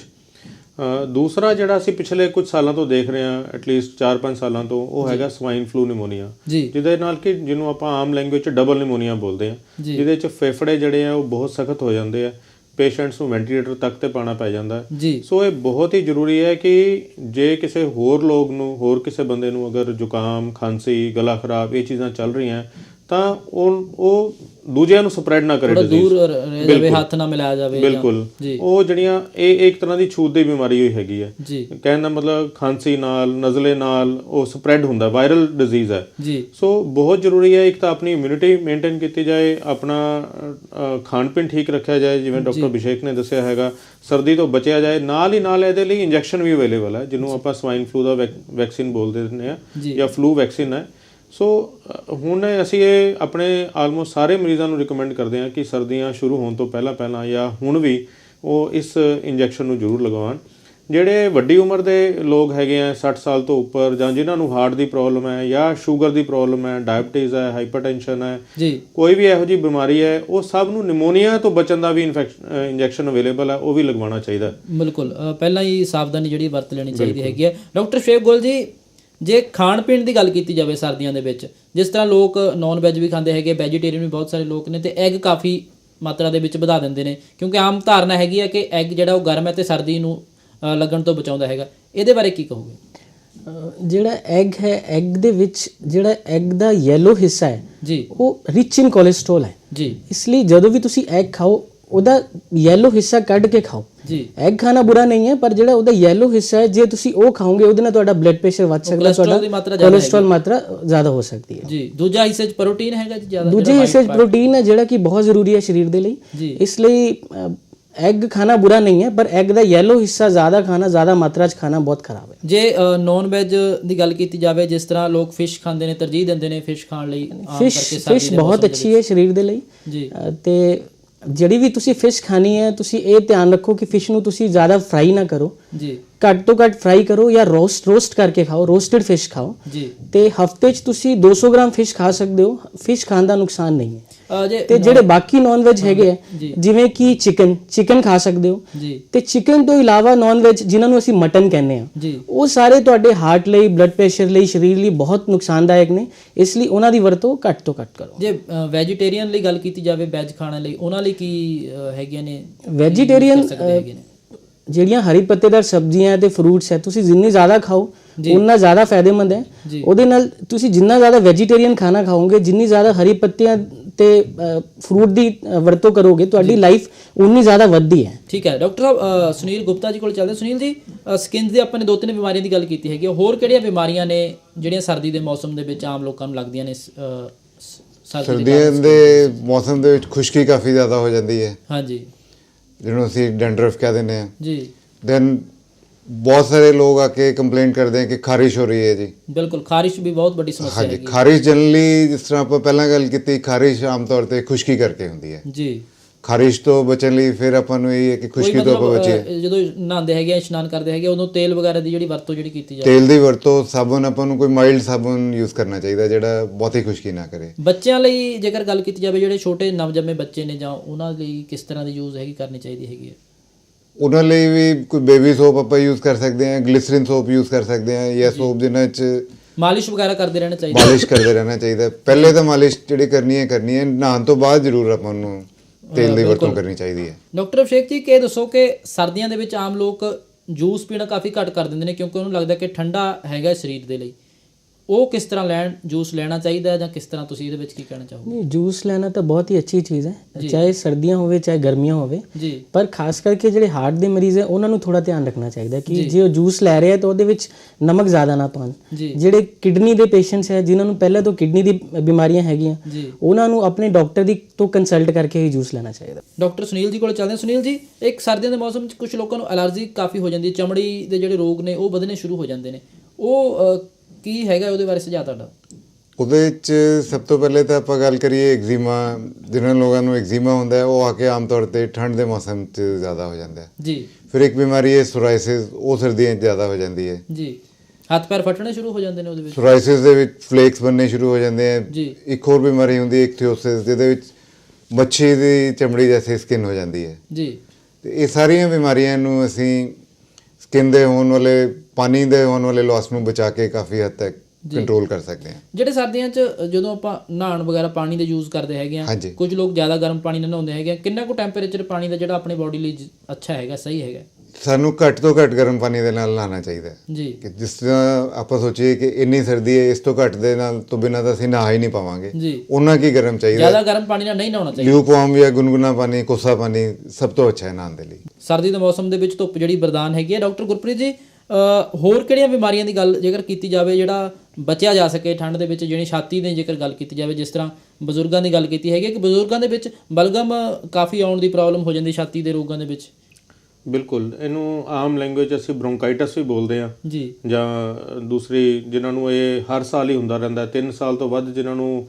ਦੂਸਰਾ ਜਿਹੜਾ ਅਸੀਂ ਪਿਛਲੇ ਕੁਝ ਸਾਲਾਂ ਤੋਂ ਦੇਖ ਰਹੇ ਹਾਂ ਐਟਲੀਸਟ 4-5 ਸਾਲਾਂ ਤੋਂ ਉਹ ਹੈਗਾ ਸਵਾਈਨ ਫਲੂ ਨਿਮੋਨੀਆ ਜਿਹਦੇ ਨਾਲ ਕਿ ਜਿਹਨੂੰ ਆਪਾਂ ਆਮ ਲੈਂਗੁਏਜ ਚ ਡਬਲ ਨਿਮੋਨੀਆ ਬੋਲਦੇ ਆ। ਜਿਹਦੇ ਚ ਫੇਫੜੇ ਜਿਹੜੇ ਆ ਉਹ ਬਹੁਤ ਸਖਤ ਹੋ ਜਾਂਦੇ ਆ। ਪੇਸ਼ੈਂਟਸ ਨੂੰ ਵੈਂਟੀਲੇਟਰ ਤੱਕ ਤੇ ਪਾਣਾ ਪੈ ਜਾਂਦਾ। ਸੋ ਇਹ ਬਹੁਤ ਹੀ ਜ਼ਰੂਰੀ ਹੈ ਕਿ ਜੇ ਕਿਸੇ ਹੋਰ ਲੋਕ ਨੂੰ ਹੋਰ ਕਿਸੇ ਬੰਦੇ ਨੂੰ ਅਗਰ ਜ਼ੁਕਾਮ ਖਾਂਸੀ ਗਲਾ ਖਰਾਬ ਇਹ ਚੀਜ਼ਾਂ ਚੱਲ ਰਹੀਆਂ ਤਾਂ ਉਹ ਉਹ ਦੂਜਿਆਂ ਨੂੰ ਸਪਰੈਡ ਨਾ ਕਰੇ ਥੋੜਾ। ਦੂਰ ਰਹਿ ਜਾਵੇ ਹੱਥ ਨਾ ਮਿਲਾਇਆ ਜਾਵੇ ਜਾਂ- ਬਿਲਕੁਲ। ਜੀ। ਉਹ ਜਿਹੜੀਆਂ ਇਹ ਇੱਕ ਤਰ੍ਹਾਂ ਦੀ ਛੂਤ ਦੀ ਬਿਮਾਰੀ ਹੋਈ ਹੈਗੀ ਹੈ ਜੀ। ਕਹਿਣ ਦਾ ਮਤਲਬ ਖਾਂਸੀ ਨਾਲ ਨਜ਼ਲੇ ਨਾਲ ਉਹ ਸਪਰੈਡ ਹੁੰਦਾ ਵਾਇਰਲ ਡਿਜ਼ੀਜ਼ ਹੈ ਜੀ। ਸੋ ਬਹੁਤ ਜ਼ਰੂਰੀ ਹੈ ਇੱਕ ਤਾਂ ਆਪਣੀ ਇਮਿਊਨਿਟੀ ਮੇਨਟੇਨ ਕੀਤੀ ਜਾਏ ਆਪਣਾ ਅ, ਖਾਣ ਪੀਣ ਠੀਕ ਰੱਖਿਆ ਜਾਏ ਜਿਵੇਂ ਡਾਕਟਰ ਅਭਿਸ਼ੇਕ ਨੇ ਦੱਸਿਆ ਹੈਗਾ ਸਰਦੀ ਤੋਂ ਬਚਿਆ ਜਾਏ। ਨਾਲ ਹੀ ਨਾਲ ਇਹਦੇ ਲਈ ਇੰਜੈਕਸ਼ਨ ਵੀ ਅਵੇਲੇਬਲ ਹੈ ਜਿਹਨੂੰ ਆਪਾਂ ਸਵਾਈਨ ਫਲੂ ਦਾ ਵੈਕਸੀਨ ਬੋਲਦੇ ਆ ਜੀ। ਜਾਂ ਫਲੂ ਵੈਕਸੀਨ ਹੈ ਸੋ ਹੁਣ ਅਸੀਂ ਇਹ ਆਪਣੇ ਆਲਮੋਸਟ ਸਾਰੇ ਮਰੀਜ਼ਾਂ ਨੂੰ ਰეკਮੈਂਡ ਕਰਦੇ ਹਾਂ ਕਿ ਸਰਦੀਆਂ ਸ਼ੁਰੂ ਹੋਣ ਤੋਂ ਪਹਿਲਾਂ ਪਹਿਲਾਂ ਜਾਂ ਹੁਣ ਵੀ ਉਹ ਇਸ ਇੰਜੈਕਸ਼ਨ ਨੂੰ ਜ਼ਰੂਰ ਲਗਵਾਉਣ। ਜਿਹੜੇ ਵੱਡੀ ਉਮਰ ਦੇ ਲੋਕ ਹੈਗੇ ਆ 60 ਸਾਲ ਤੋਂ ਉੱਪਰ ਜਾਂ ਜਿਨ੍ਹਾਂ ਨੂੰ ਹਾਰਟ ਦੀ ਪ੍ਰੋਬਲਮ ਹੈ ਜਾਂ ਸ਼ੂਗਰ ਦੀ ਪ੍ਰੋਬਲਮ ਹੈ ਡਾਇਬੀਟੀਜ਼ ਹੈ ਹਾਈਪਰਟੈਂਸ਼ਨ ਹੈ ਜੀ। ਕੋਈ ਵੀ ਇਹੋ ਜੀ ਬਿਮਾਰੀ ਹੈ ਉਹ ਸਭ ਨੂੰ ਨਿਮੋਨੀਆ ਤੋਂ ਬਚਣ ਦਾ ਵੀ ਇੰਜੈਕਸ਼ਨ ਅਵੇਲੇਬਲ ਹੈ ਉਹ ਵੀ ਲਗਵਾਉਣਾ ਚਾਹੀਦਾ। ਬਿਲਕੁਲ। ਪਹਿਲਾਂ ਹੀ ਸਾਵਧਾਨੀ ਜਿਹੜੀ ਵਰਤ ਲੈਣੀ ਚਾਹੀਦੀ ਹੈਗੀ ਹੈ। ਡਾਕਟਰ ਸ਼ੇਖ ਗੋਲ ਜੀ ਜੇ ਖਾਣ ਪੀਣ ਦੀ ਗੱਲ ਕੀਤੀ ਜਾਵੇ ਸਰਦੀਆਂ ਦੇ ਵਿੱਚ ਜਿਸ ਤਰ੍ਹਾਂ ਲੋਕ ਨਾਨ ਵੈਜ ਵੀ ਖਾਂਦੇ ਹੈਗੇ ਵੈਜੀਟੇਰੀਅਨ ਵੀ ਬਹੁਤ ਸਾਰੇ ਲੋਕ ਨੇ ਤੇ ਐਗ ਕਾਫੀ ਮਾਤਰਾ ਦੇ ਵਿੱਚ ਵਧਾ ਦਿੰਦੇ ਨੇ ਕਿਉਂਕਿ ਆਮ ਧਾਰਨਾ ਹੈਗੀ ਹੈ ਕਿ ਐਗ ਜਿਹੜਾ ਉਹ ਗਰਮ ਹੈ ਤੇ ਸਰਦੀ ਨੂੰ ਲੱਗਣ ਤੋਂ ਬਚਾਉਂਦਾ ਹੈਗਾ। ਇਹਦੇ ਬਾਰੇ ਕੀ ਕਹੋਗੇ? ਜਿਹੜਾ ਐਗ ਹੈ ਐਗ ਦੇ ਵਿੱਚ ਜਿਹੜਾ ਐਗ ਦਾ ਯੈਲੋ ਹਿੱਸਾ ਹੈ ਜੀ। ਉਹ ਰਿਚ ਇਨ ਕੋਲੇਸਟ੍ਰੋਲ ਹੈ। ਜੀ। ਇਸ ਲਈ ਜਦੋਂ ਵੀ ਤੁਸੀਂ ਐਗ ਖਾਓ ਉਹਦਾ ਯੈਲੋ ਹਿੱਸਾ ਕੱਢ ਕੇ ਖਾਓ। ਜੀ। ਐਗ ਖਾਣਾ ਬੁਰਾ ਨਹੀਂ ਹੈ ਪਰ ਜਿਹੜਾ ਉਹਦਾ ਯੈਲੋ ਹਿੱਸਾ ਹੈ ਜੇ ਤੁਸੀਂ ਉਹ ਖਾਓਗੇ ਉਹਦੇ ਨਾਲ ਤੁਹਾਡਾ ਬਲੱਡ ਪ੍ਰੈਸ਼ਰ ਵੱਧ ਸਕਦਾ ਜ਼ਿਆਦਾ ਕੋਲੇਸਟ੍ਰੋਲ ਮਾਤਰਾ ਜ਼ਿਆਦਾ ਹੋ ਸਕਦੀ ਹੈ। ਜੀ ਦੂਜਾ ਹਿੱਸੇ 'ਚ ਪ੍ਰੋਟੀਨ ਹੈਗਾ ਜੀ ਜ਼ਿਆਦਾ ਦੂਜੇ ਹਿੱਸੇ 'ਚ ਪ੍ਰੋਟੀਨ ਹੈ ਜਿਹੜਾ ਕਿ ਬਹੁਤ ਜ਼ਰੂਰੀ ਹੈ ਸਰੀਰ ਦੇ ਲਈ। ਇਸ ਲਈ ਐਗ ਖਾਣਾ ਬੁਰਾ ਨਹੀਂ ਹੈ ਪਰ ਐਗ ਦਾ ਯੈਲੋ ਹਿੱਸਾ ਜ਼ਿਆਦਾ ਖਾਣਾ ਜ਼ਿਆਦਾ ਮਾਤਰਾ 'ਚ ਖਾਣਾ ਬਹੁਤ ਖਰਾਬ ਹੈ। ਜੇ ਨਾਨ ਵੈਜ ਦੀ ਗੱਲ ਕੀਤੀ ਜਾਵੇ ਜਿਸ ਤਰ੍ਹਾਂ ਲੋਕ ਫਿਸ਼ ਖਾਂਦੇ ਨੇ ਤਰਜੀਹ ਦਿੰਦੇ ਨੇ ਫਿਸ਼ ਖਾਣ ਲਈ ਆਮ ਕਰਕੇ ਸਰਦੀ ਫਿਸ਼ ਬਹੁਤ ਅੱਛੀ ਹੈ ਸਰੀਰ ਦੇ ਲਈ। ਜੀ। ਤੇ ਜਿਹੜੀ ਵੀ ਤੁਸੀਂ ਫਿਸ਼ ਖਾਣੀ ਹੈ ਤੁਸੀਂ ਇਹ ਧਿਆਨ ਰੱਖੋ ਕਿ ਫਿਸ਼ ਨੂੰ ਤੁਸੀਂ ਜ਼ਿਆਦਾ ਫਰਾਈ ਨਾ ਕਰੋ। ਜੀ। ਘੱਟ ਤੋਂ ਘੱਟ ਫਰਾਈ ਕਰੋ ਜਾਂ ਰੋਸਟ ਰੋਸਟ ਕਰਕੇ ਖਾਓ ਰੋਸਟਡ ਫਿਸ਼ ਖਾਓ। ਜੀ। ਤੇ ਹਫ਼ਤੇ 'ਚ ਤੁਸੀਂ 200 ਗ੍ਰਾਮ ਫਿਸ਼ ਖਾ ਸਕਦੇ ਹੋ। ਫਿਸ਼ ਖਾਣ ਦਾ ਨੁਕਸਾਨ ਨਹੀਂ ਹੈ। ਜੇ ਤੇ ਜਿਹੜੇ ਬਾਕੀ ਨਾਨ ਵੈਜ ਹੈਗੇ ਆ। ਜਿਵੇਂ ਕਿ ਚਿਕਨ ਚਿਕਨ ਖਾ ਸਕਦੇ ਹੋ। ਤੇ ਚਿਕਨ ਤੋਂ ਇਲਾਵਾ ਨਾਨ ਵੈਜ ਜਿਨ੍ਹਾਂ ਨੂੰ ਅਸੀਂ ਮਟਨ ਕਹਿੰਦੇ ਆ ਉਹ ਸਾਰੇ ਤੁਹਾਡੇ ਹਾਰਟ ਲਈ ਬਲੱਡ ਪ੍ਰੈਸ਼ਰ ਲਈ ਸਰੀਰ ਲਈ ਬਹੁਤ ਨੁਕਸਾਨਦਾਇਕ ਨੇ। ਇਸ ਲਈ ਉਹਨਾਂ ਦੀ ਵਰਤੋਂ ਘੱਟ ਤੋਂ ਘੱਟ ਕਰੋ। ਜੇ ਵੈਜੀਟੇਰੀਅਨ ਲਈ ਗੱਲ ਕੀਤੀ ਜਾਵੇ ਵੈਜ ਖਾਣ ਲਈ ਉਹਨਾਂ ਲਈ ਕੀ ਹੈਗੀਆਂ ਨੇ ਵੈਜੀਟੇਰੀਅਨ ਜਿਹੜੀਆਂ ਹਰੀ ਪੱਤੇਦਾਰ ਸਬਜ਼ੀਆਂ ਤੇ ਫਰੂਟਸ ਹੈ ਤੁਸੀਂ ਜਿੰਨੀ ਜ਼ਿਆਦਾ ਖਾਓ ਉਨਾ ਜ਼ਿਆਦਾ ਫਾਇਦੇਮੰਦ ਹੈ। ਉਹਦੇ ਨਾਲ ਤੁਸੀਂ ਜਿੰਨਾ ਜ਼ਿਆਦਾ ਵੈਜੀਟੇਰੀਅਨ ਖਾਣਾ ਖਾਓਗੇ ਜਿੰਨੀ ਜ਼ਿਆਦਾ ਹਰੀ ਪੱਤੀਆਂ ਤੇ ਫਰੂਟ ਦੀ ਵਰਤੋਂ ਕਰੋਗੇ ਤੁਹਾਡੀ ਲਾਈਫ ਉਨੀ ਜ਼ਿਆਦਾ ਵੱਧਦੀ ਹੈ। ਠੀਕ ਹੈ। ਡਾਕਟਰ ਸਾਹਿਬ ਸੁਨੀਲ ਗੁਪਤਾ ਜੀ ਕੋਲ ਚੱਲਦੇ ਹਾਂ। ਸੁਨੀਲ ਜੀ ਸਕਿਨ ਦੀ ਆਪਾਂ ਨੇ ਦੋ ਤਿੰਨ ਬਿਮਾਰੀਆਂ ਦੀ ਗੱਲ ਕੀਤੀ ਹੈਗੀ। ਹੋਰ ਕਿਹੜੀਆਂ ਬਿਮਾਰੀਆਂ ਨੇ ਜਿਹੜੀਆਂ ਸਰਦੀ ਦੇ ਮੌਸਮ ਦੇ ਵਿੱਚ ਆਮ ਲੋਕਾਂ ਨੂੰ ਲੱਗਦੀਆਂ ਨੇ ਸਰਦੀਆਂ ਦੇ ਮੌਸਮ ਦੇ ਵਿੱਚ ਖੁਸ਼ਕੀ ਕਾਫੀ ਜ਼ਿਆਦਾ ਹੋ ਜਾਂਦੀ ਹੈ। ਹਾਂਜੀ। ਜਿਹਨੂੰ ਅਸੀਂ ਡੈਂਡਰਫ ਕਹਿ ਦਿੰਦੇ ਹਾਂ। ਜੀ। ਦੈਨ ਬਹੁਤ ਸਾਰੇ ਲੋਕ ਆ ਕੇ ਕੰਪਲੇਂਟ ਕਰਦੇ ਆ ਕਿ ਖਾਰਿਸ਼ ਹੋ ਰਹੀ ਹੈ ਜੀ। ਬਿਲਕੁਲ ਖਾਰਿਸ਼ ਵੀ ਬਹੁਤ ਵੱਡੀ ਸਮੱਸਿਆ ਹਾਂਜੀ ਹੈਗੀ ਖਾਰਿਸ਼ ਜਨਰਲੀ ਜਿਸ ਤਰ੍ਹਾਂ ਆਪਾਂ ਪਹਿਲਾਂ ਗੱਲ ਕੀਤੀ ਖਾਰਿਸ਼ ਆਮ ਤੌਰ ਤੇ ਖੁਸ਼ਕੀ ਕਰਕੇ ਹੁੰਦੀ ਹੈ। ਜੀ। ਖਾਰਿਸ਼ ਤੋਂ ਬਚਣ ਲਈ ਫਿਰ ਆਪਾਂ ਨੂੰ ਇਹ ਹੈ ਕਿ ਕੋਈ ਖੁਸ਼ਕੀ ਤੋਂ ਆਪਾਂ ਮਤਲਬ ਬਚੀਏ ਜਦੋਂ ਨਹਾਉਂਦੇ ਹੈਗੇ ਆ ਇਸ਼ਨਾਨ ਕਰਦੇ ਹੈਗੇ ਆ, ਉਦੋਂ ਤੇਲ ਵਗੈਰਾ ਦੀ ਜਿਹੜੀ ਵਰਤੋਂ ਜਿਹੜੀ ਕੀਤੀ ਜਾਵੇ। ਤੇਲ ਦੀ ਵਰਤੋਂ ਸਾਬਣ ਆਪਾਂ ਨੂੰ ਕੋਈ ਮਾਈਲਡ ਸਾਬਣ ਯੂਜ਼ ਕਰਨਾ ਚਾਹੀਦਾ ਜਿਹੜਾ ਬਹੁਤੀ ਖੁਸ਼ਕੀ ਨਾ ਕਰੇ। ਬੱਚਿਆਂ ਲਈ ਜੇਕਰ ਗੱਲ ਕੀਤੀ ਜਾਵੇ ਜਿਹੜੇ ਛੋਟੇ ਨਵਜੰਮੇ ਬੱਚੇ ਨੇ ਜਾਂ ਉਹਨਾਂ ਲਈ ਕਿਸ ਤਰ੍ਹਾਂ ਦੀ ਯੂਜ਼ ਹੈਗੀ ਕਰਨੀ ਚਾਹੀਦੀ ਹੈਗੀ ਹੈ? ਉਹਨਾਂ ਲਈ ਵੀ ਕੋਈ ਬੇਬੀ ਸੋਪ ਆਪਾਂ ਯੂਜ਼ ਕਰ ਸਕਦੇ ਹਾਂ ਗਲਿਸਰੀਨ ਸੋਪ ਯੂਜ਼ ਕਰ ਸਕਦੇ ਹਾਂ ਜਾਂ ਸੋਪ ਜਿਨ੍ਹਾਂ 'ਚ ਮਾਲਿਸ਼ ਵਗੈਰਾ ਕਰਦੇ ਰਹਿਣਾ ਚਾਹੀਦਾ। ਮਾਲਿਸ਼ ਕਰਦੇ ਰਹਿਣਾ ਚਾਹੀਦਾ। ਪਹਿਲੇ ਤਾਂ ਮਾਲਿਸ਼ ਜਿਹੜੀ ਕਰਨੀ ਹੈ ਕਰਨੀ ਹੈ। ਨਹਾਉਣ ਤੋਂ ਬਾਅਦ ਜ਼ਰੂਰ ਆਪਾਂ ਨੂੰ ਤੇਲ ਦੀ ਵਰਤੋਂ ਕਰਨੀ ਚਾਹੀਦੀ ਹੈ। ਡਾਕਟਰ ਅਭਿਸ਼ੇਕ ਜੀ ਕਿ ਦੱਸੋ ਕਿ ਸਰਦੀਆਂ ਦੇ ਵਿੱਚ ਆਮ ਲੋਕ ਜੂਸ ਪੀਣਾ ਕਾਫੀ ਘੱਟ ਕਰ ਦਿੰਦੇ ਨੇ ਕਿਉਂਕਿ ਉਹਨੂੰ ਲੱਗਦਾ ਕਿ ਠੰਡਾ ਹੈਗਾ ਸਰੀਰ ਦੇ ਲਈ। ਉਹ ਕਿਸ ਤਰ੍ਹਾਂ ਲੈਣ ਜੂਸ ਲੈਣਾ ਚਾਹੀਦਾ ਹੈ ਜਾਂ ਕਿਸ ਤਰ੍ਹਾਂ ਤੁਸੀਂ ਇਹਦੇ ਵਿੱਚ ਕੀ ਕਹਿਣਾ ਚਾਹੋਗੇ? ਨਹੀਂ ਜੂਸ ਲੈਣਾ ਤਾਂ ਬਹੁਤ ਹੀ ਅੱਛੀ ਚੀਜ਼ ਹੈ। ਚਾਹੇ ਸਰਦੀਆਂ ਹੋਵੇ ਚਾਹੇ ਗਰਮੀਆਂ ਹੋਵੇ। ਜੀ। ਪਰ ਖਾਸ ਕਰਕੇ ਜਿਹੜੇ ਹਾਰਟ ਦੇ ਮਰੀਜ਼ ਹੈ ਉਹਨਾਂ ਨੂੰ ਥੋੜਾ ਧਿਆਨ ਰੱਖਣਾ ਚਾਹੀਦਾ ਕਿ ਜੇ। ਉਹ ਜੂਸ ਲੈ ਰਹੇ ਆ ਤਾਂ ਉਹਦੇ ਵਿੱਚ ਨਮਕ ਜ਼ਿਆਦਾ ਨਾ ਪਾਣ ਜਿਹੜੇ ਕਿਡਨੀ ਦੇ ਪੇਸ਼ੈਂਟਸ ਹੈ ਜਿਨ੍ਹਾਂ ਨੂੰ ਪਹਿਲਾਂ ਤੋਂ ਕਿਡਨੀ ਦੀ ਬਿਮਾਰੀਆਂ ਹੈਗੀਆਂ ਉਹਨਾਂ ਨੂੰ ਆਪਣੇ ਡਾਕਟਰ ਦੀ ਤੋਂ ਕੰਸਲਟ ਕਰਕੇ ਹੀ ਜੂਸ ਲੈਣਾ ਚਾਹੀਦਾ। ਡਾਕਟਰ ਸੁਨੀਲ ਜੀ ਕੋਲ ਚੱਲਦੇ ਹਾਂ। ਸੁਨੀਲ ਜੀ ਇੱਕ ਸਰਦੀਆਂ ਦੇ ਮੌਸਮ 'ਚ ਕੁਝ ਲੋਕਾਂ ਨੂੰ ਐਲਰਜੀ ਕਾਫੀ ਹੋ ਜਾਂਦੀ ਹੈ। ਚਮੜੀ ਦੇ ਜਿਹੜੇ ਰੋਗ ਨੇ ਉਹ ਵਧਣੇ ਸ਼ੁਰੂ ਹੋ ਜਾਂਦੇ ਨੇ। ਉਹ ਕੀ ਹੈਗਾ ਉਹਦੇ ਬਾਰੇ ਸੁਝਾਅ ਤੁਹਾਡਾ? ਉਹਦੇ ਵਿੱਚ ਸਭ ਤੋਂ ਪਹਿਲੇ ਤਾਂ ਆਪਾਂ ਗੱਲ ਕਰੀਏ ਐਗਜ਼ੀਮਾ ਜਿਨ੍ਹਾਂ ਲੋਕਾਂ ਨੂੰ ਐਗਜ਼ੀਮਾ ਹੁੰਦਾ ਹੈ ਉਹ ਆ ਕੇ ਆਮ ਤੌਰ ਤੇ ਠੰਡ ਦੇ ਮੌਸਮ 'ਚ ਜ਼ਿਆਦਾ ਹੋ ਜਾਂਦਾ ਹੈ। ਜੀ। ਫਿਰ ਇੱਕ ਬਿਮਾਰੀ ਹੈ ਸੋਰਾਇਸਿਸ ਉਹ ਸਰਦੀਆਂ 'ਚ ਜ਼ਿਆਦਾ ਹੋ ਜਾਂਦੀ ਹੈ। ਜੀ। ਹੱਥ ਪੈਰ ਫਟਣੇ ਸ਼ੁਰੂ ਹੋ ਜਾਂਦੇ ਨੇ ਉਹਦੇ ਵਿੱਚ? ਸੋਰਾਇਸਿਸ ਦੇ ਵਿੱਚ ਫਲੇਕਸ ਬਣਨੇ ਸ਼ੁਰੂ ਹੋ ਜਾਂਦੇ ਜੀ। ਇੱਕ ਹੋਰ ਬਿਮਾਰੀ ਹੁੰਦੀ ਹੈ ਇਕਥੀਓਸਿਸ ਜਿਹਦੇ ਵਿੱਚ ਮੱਛੀ ਦੀ ਚਮੜੀ ਜੈਸੀ ਸਕਿਨ ਹੋ ਜਾਂਦੀ ਹੈ। ਜੀ। ਤੇ ਇਹ ਸਾਰੀਆਂ ਬਿਮਾਰੀਆਂ ਨੂੰ ਅਸੀਂ ਸਕਿਨ ਦੇ ਹੋਣ ਵਾਲੇ ਪਾਣੀ ਦੇ ਹੋਣ ਵਾਲੇ ਲਾਸ ਨੂੰ ਬਚਾ ਕੇ ਕਾਫੀ ਹੱਦ ਤੱਕ ਕੰਟਰੋਲ ਕਰ ਸਕਦੇ ਹਾਂ। ਜਿਹੜੇ ਸਰਦੀਆਂ 'ਚ ਜਦੋਂ ਆਪਾਂ ਨਹਾਉਣ ਵਗੈਰਾ ਪਾਣੀ ਦੇ ਯੂਜ਼ ਕਰਦੇ ਹੈਗੇ ਆ। ਕੁਝ ਲੋਕ ਜ਼ਿਆਦਾ ਗਰਮ ਪਾਣੀ ਨਾਲ ਨਹਾਉਂਦੇ ਹੈਗੇ ਆ। ਕਿੰਨਾ ਕੁ ਟੈਂਪਰੇਚਰ ਪਾਣੀ ਦਾ ਜਿਹੜਾ ਆਪਣੇ ਬਾਡੀ ਲਈ ਅੱਛਾ ਹੈਗਾ ਸਹੀ ਹੈਗਾ? ਸਾਨੂੰ ਘੱਟ ਤੋਂ ਘੱਟ ਗਰਮ ਪਾਣੀ ਦੇ ਨਾਲ ਨਹਾਉਣਾ ਚਾਹੀਦਾ ਹੈ। ਜੀ। ਕਿ ਜਿਸ ਤਰ੍ਹਾਂ ਆਪਾਂ ਸੋਚੀਏ ਕਿ ਇੰਨੀ ਸਰਦੀ ਹੈ ਇਸ ਤੋਂ ਘੱਟ ਦੇ ਨਾਲ ਤੋਂ ਬਿਨਾਂ ਤਾਂ ਅਸੀਂ ਨਹਾ ਹੀ ਨਹੀਂ ਪਾਵਾਂਗੇ। ਜੀ। ਉਹਨਾਂ ਕੀ ਗਰਮ ਚਾਹੀਦਾ ਜ਼ਿਆਦਾ ਗਰਮ ਪਾਣੀ ਨਾਲ ਨਹੀਂ ਨਹਾਉਣਾ ਚਾਹੀਦਾ। ਲਿਊਕਵਾਮ ਜਾਂ ਗੁਨਗੁਨਾ ਪਾਣੀ ਕੋਸਾ ਪਾਣੀ ਸਭ ਤੋਂ ਅੱਛਾ ਹੈ ਨਹਾਉਣ ਦੇ ਲਈ। ਸਰਦੀ ਦੇ ਮੌਸਮ ਦੇ ਵਿੱਚ ਧੁੱਪ ਜਿਹੜੀ ਵਰਦਾਨ ਹੈਗੀ ਹੈ। ਡਾਕਟਰ ਗੁਰਪ੍ਰੀਤ ਜੀ ਹੋਰ ਕਿਹੜੀਆਂ ਬਿਮਾਰੀਆਂ ਦੀ ਗੱਲ ਜੇਕਰ ਕੀਤੀ ਜਾਵੇ ਜਿਹੜਾ ਬਚਿਆ ਜਾ ਸਕੇ ਠੰਡ ਦੇ ਵਿੱਚ ਜਿਹੜੀ ਛਾਤੀ ਦੀ ਜੇਕਰ ਗੱਲ ਕੀਤੀ ਜਾਵੇ ਜਿਸ ਤਰ੍ਹਾਂ ਬਜ਼ੁਰਗਾਂ ਦੀ ਗੱਲ ਕੀਤੀ ਹੈਗੀ ਕਿ ਬਜ਼ੁਰਗਾਂ ਦੇ ਵਿੱਚ ਬਲਗਮ ਕਾਫੀ ਆਉਣ ਦੀ ਪ੍ਰੋਬਲਮ ਹੋ ਜਾਂਦੀ ਛਾਤੀ ਦੇ ਰੋਗਾਂ ਦੇ ਵਿੱਚ। ਬਿਲਕੁਲ। ਇਹਨੂੰ ਆਮ ਲੈਂਗੁਏਜ ਅਸੀਂ ਬ੍ਰੋਂਕਾਈਟਸ ਵੀ ਬੋਲਦੇ ਆ ਜੀ। ਜਾਂ ਦੂਸਰੀ ਜਿਨ੍ਹਾਂ ਨੂੰ ਇਹ ਹਰ ਸਾਲ ਹੀ ਹੁੰਦਾ ਰਹਿੰਦਾ 3 ਸਾਲ ਤੋਂ ਵੱਧ ਜਿਨ੍ਹਾਂ ਨੂੰ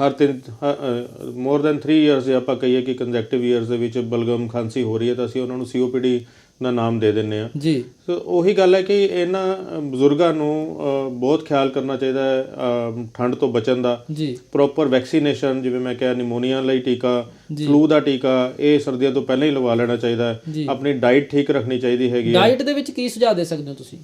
ਹਰ ਤਿੰਨ ਮੋਰ ਦੈਨ 3 ਇਅਰਸ ਜੇ ਆਪਾਂ ਕਹੀਏ ਕਿ ਕੰਜੈਕਟਿਵ ਇਅਰਸ ਦੇ ਵਿੱਚ ਬਲਗਮ ਖਾਂਸੀ ਹੋ ਰਹੀ ਹੈ ਤਾਂ ਅਸੀਂ ਉਹਨਾਂ ਨੂੰ ਸੀਓਪੀਡੀ ਦਾ ਨਾਮ ਦੇ ਦਿੰਨੇ ਆ। ਜੀ। ਸੋ ਉਹੀ ਗੱਲ ਹੈ ਕਿ ਇਹਨਾਂ ਬਜ਼ੁਰਗਾਂ ਨੂੰ ਬਹੁਤ ਖਿਆਲ ਕਰਨਾ ਚਾਹੀਦਾ ਹੈ ਠੰਡ ਤੋਂ ਬਚਣ ਦਾ। ਜੀ। ਪ੍ਰੋਪਰ ਵੈਕਸੀਨੇਸ਼ਨ ਜਿਵੇਂ ਮੈਂ ਕਿਹਾ ਨਿਮੋਨੀਆ ਲਈ ਟੀਕਾ ਫਲੂ ਦਾ ਟੀਕਾ ਇਹ ਸਰਦੀਆਂ ਤੋਂ ਪਹਿਲਾਂ ਹੀ ਲਵਾ ਲੈਣਾ ਚਾਹੀਦਾ ਹੈ। ਆਪਣੀ ਡਾਈਟ ਠੀਕ ਰੱਖਣੀ ਚਾਹੀਦੀ ਹੈਗੀ ਡਾਈਟ ਦੇ ਵਿੱਚ ਕੀ ਸੁਝਾਅ ਦੇ ਸਕਦੇ ਹੋ ਤੁਸੀਂ?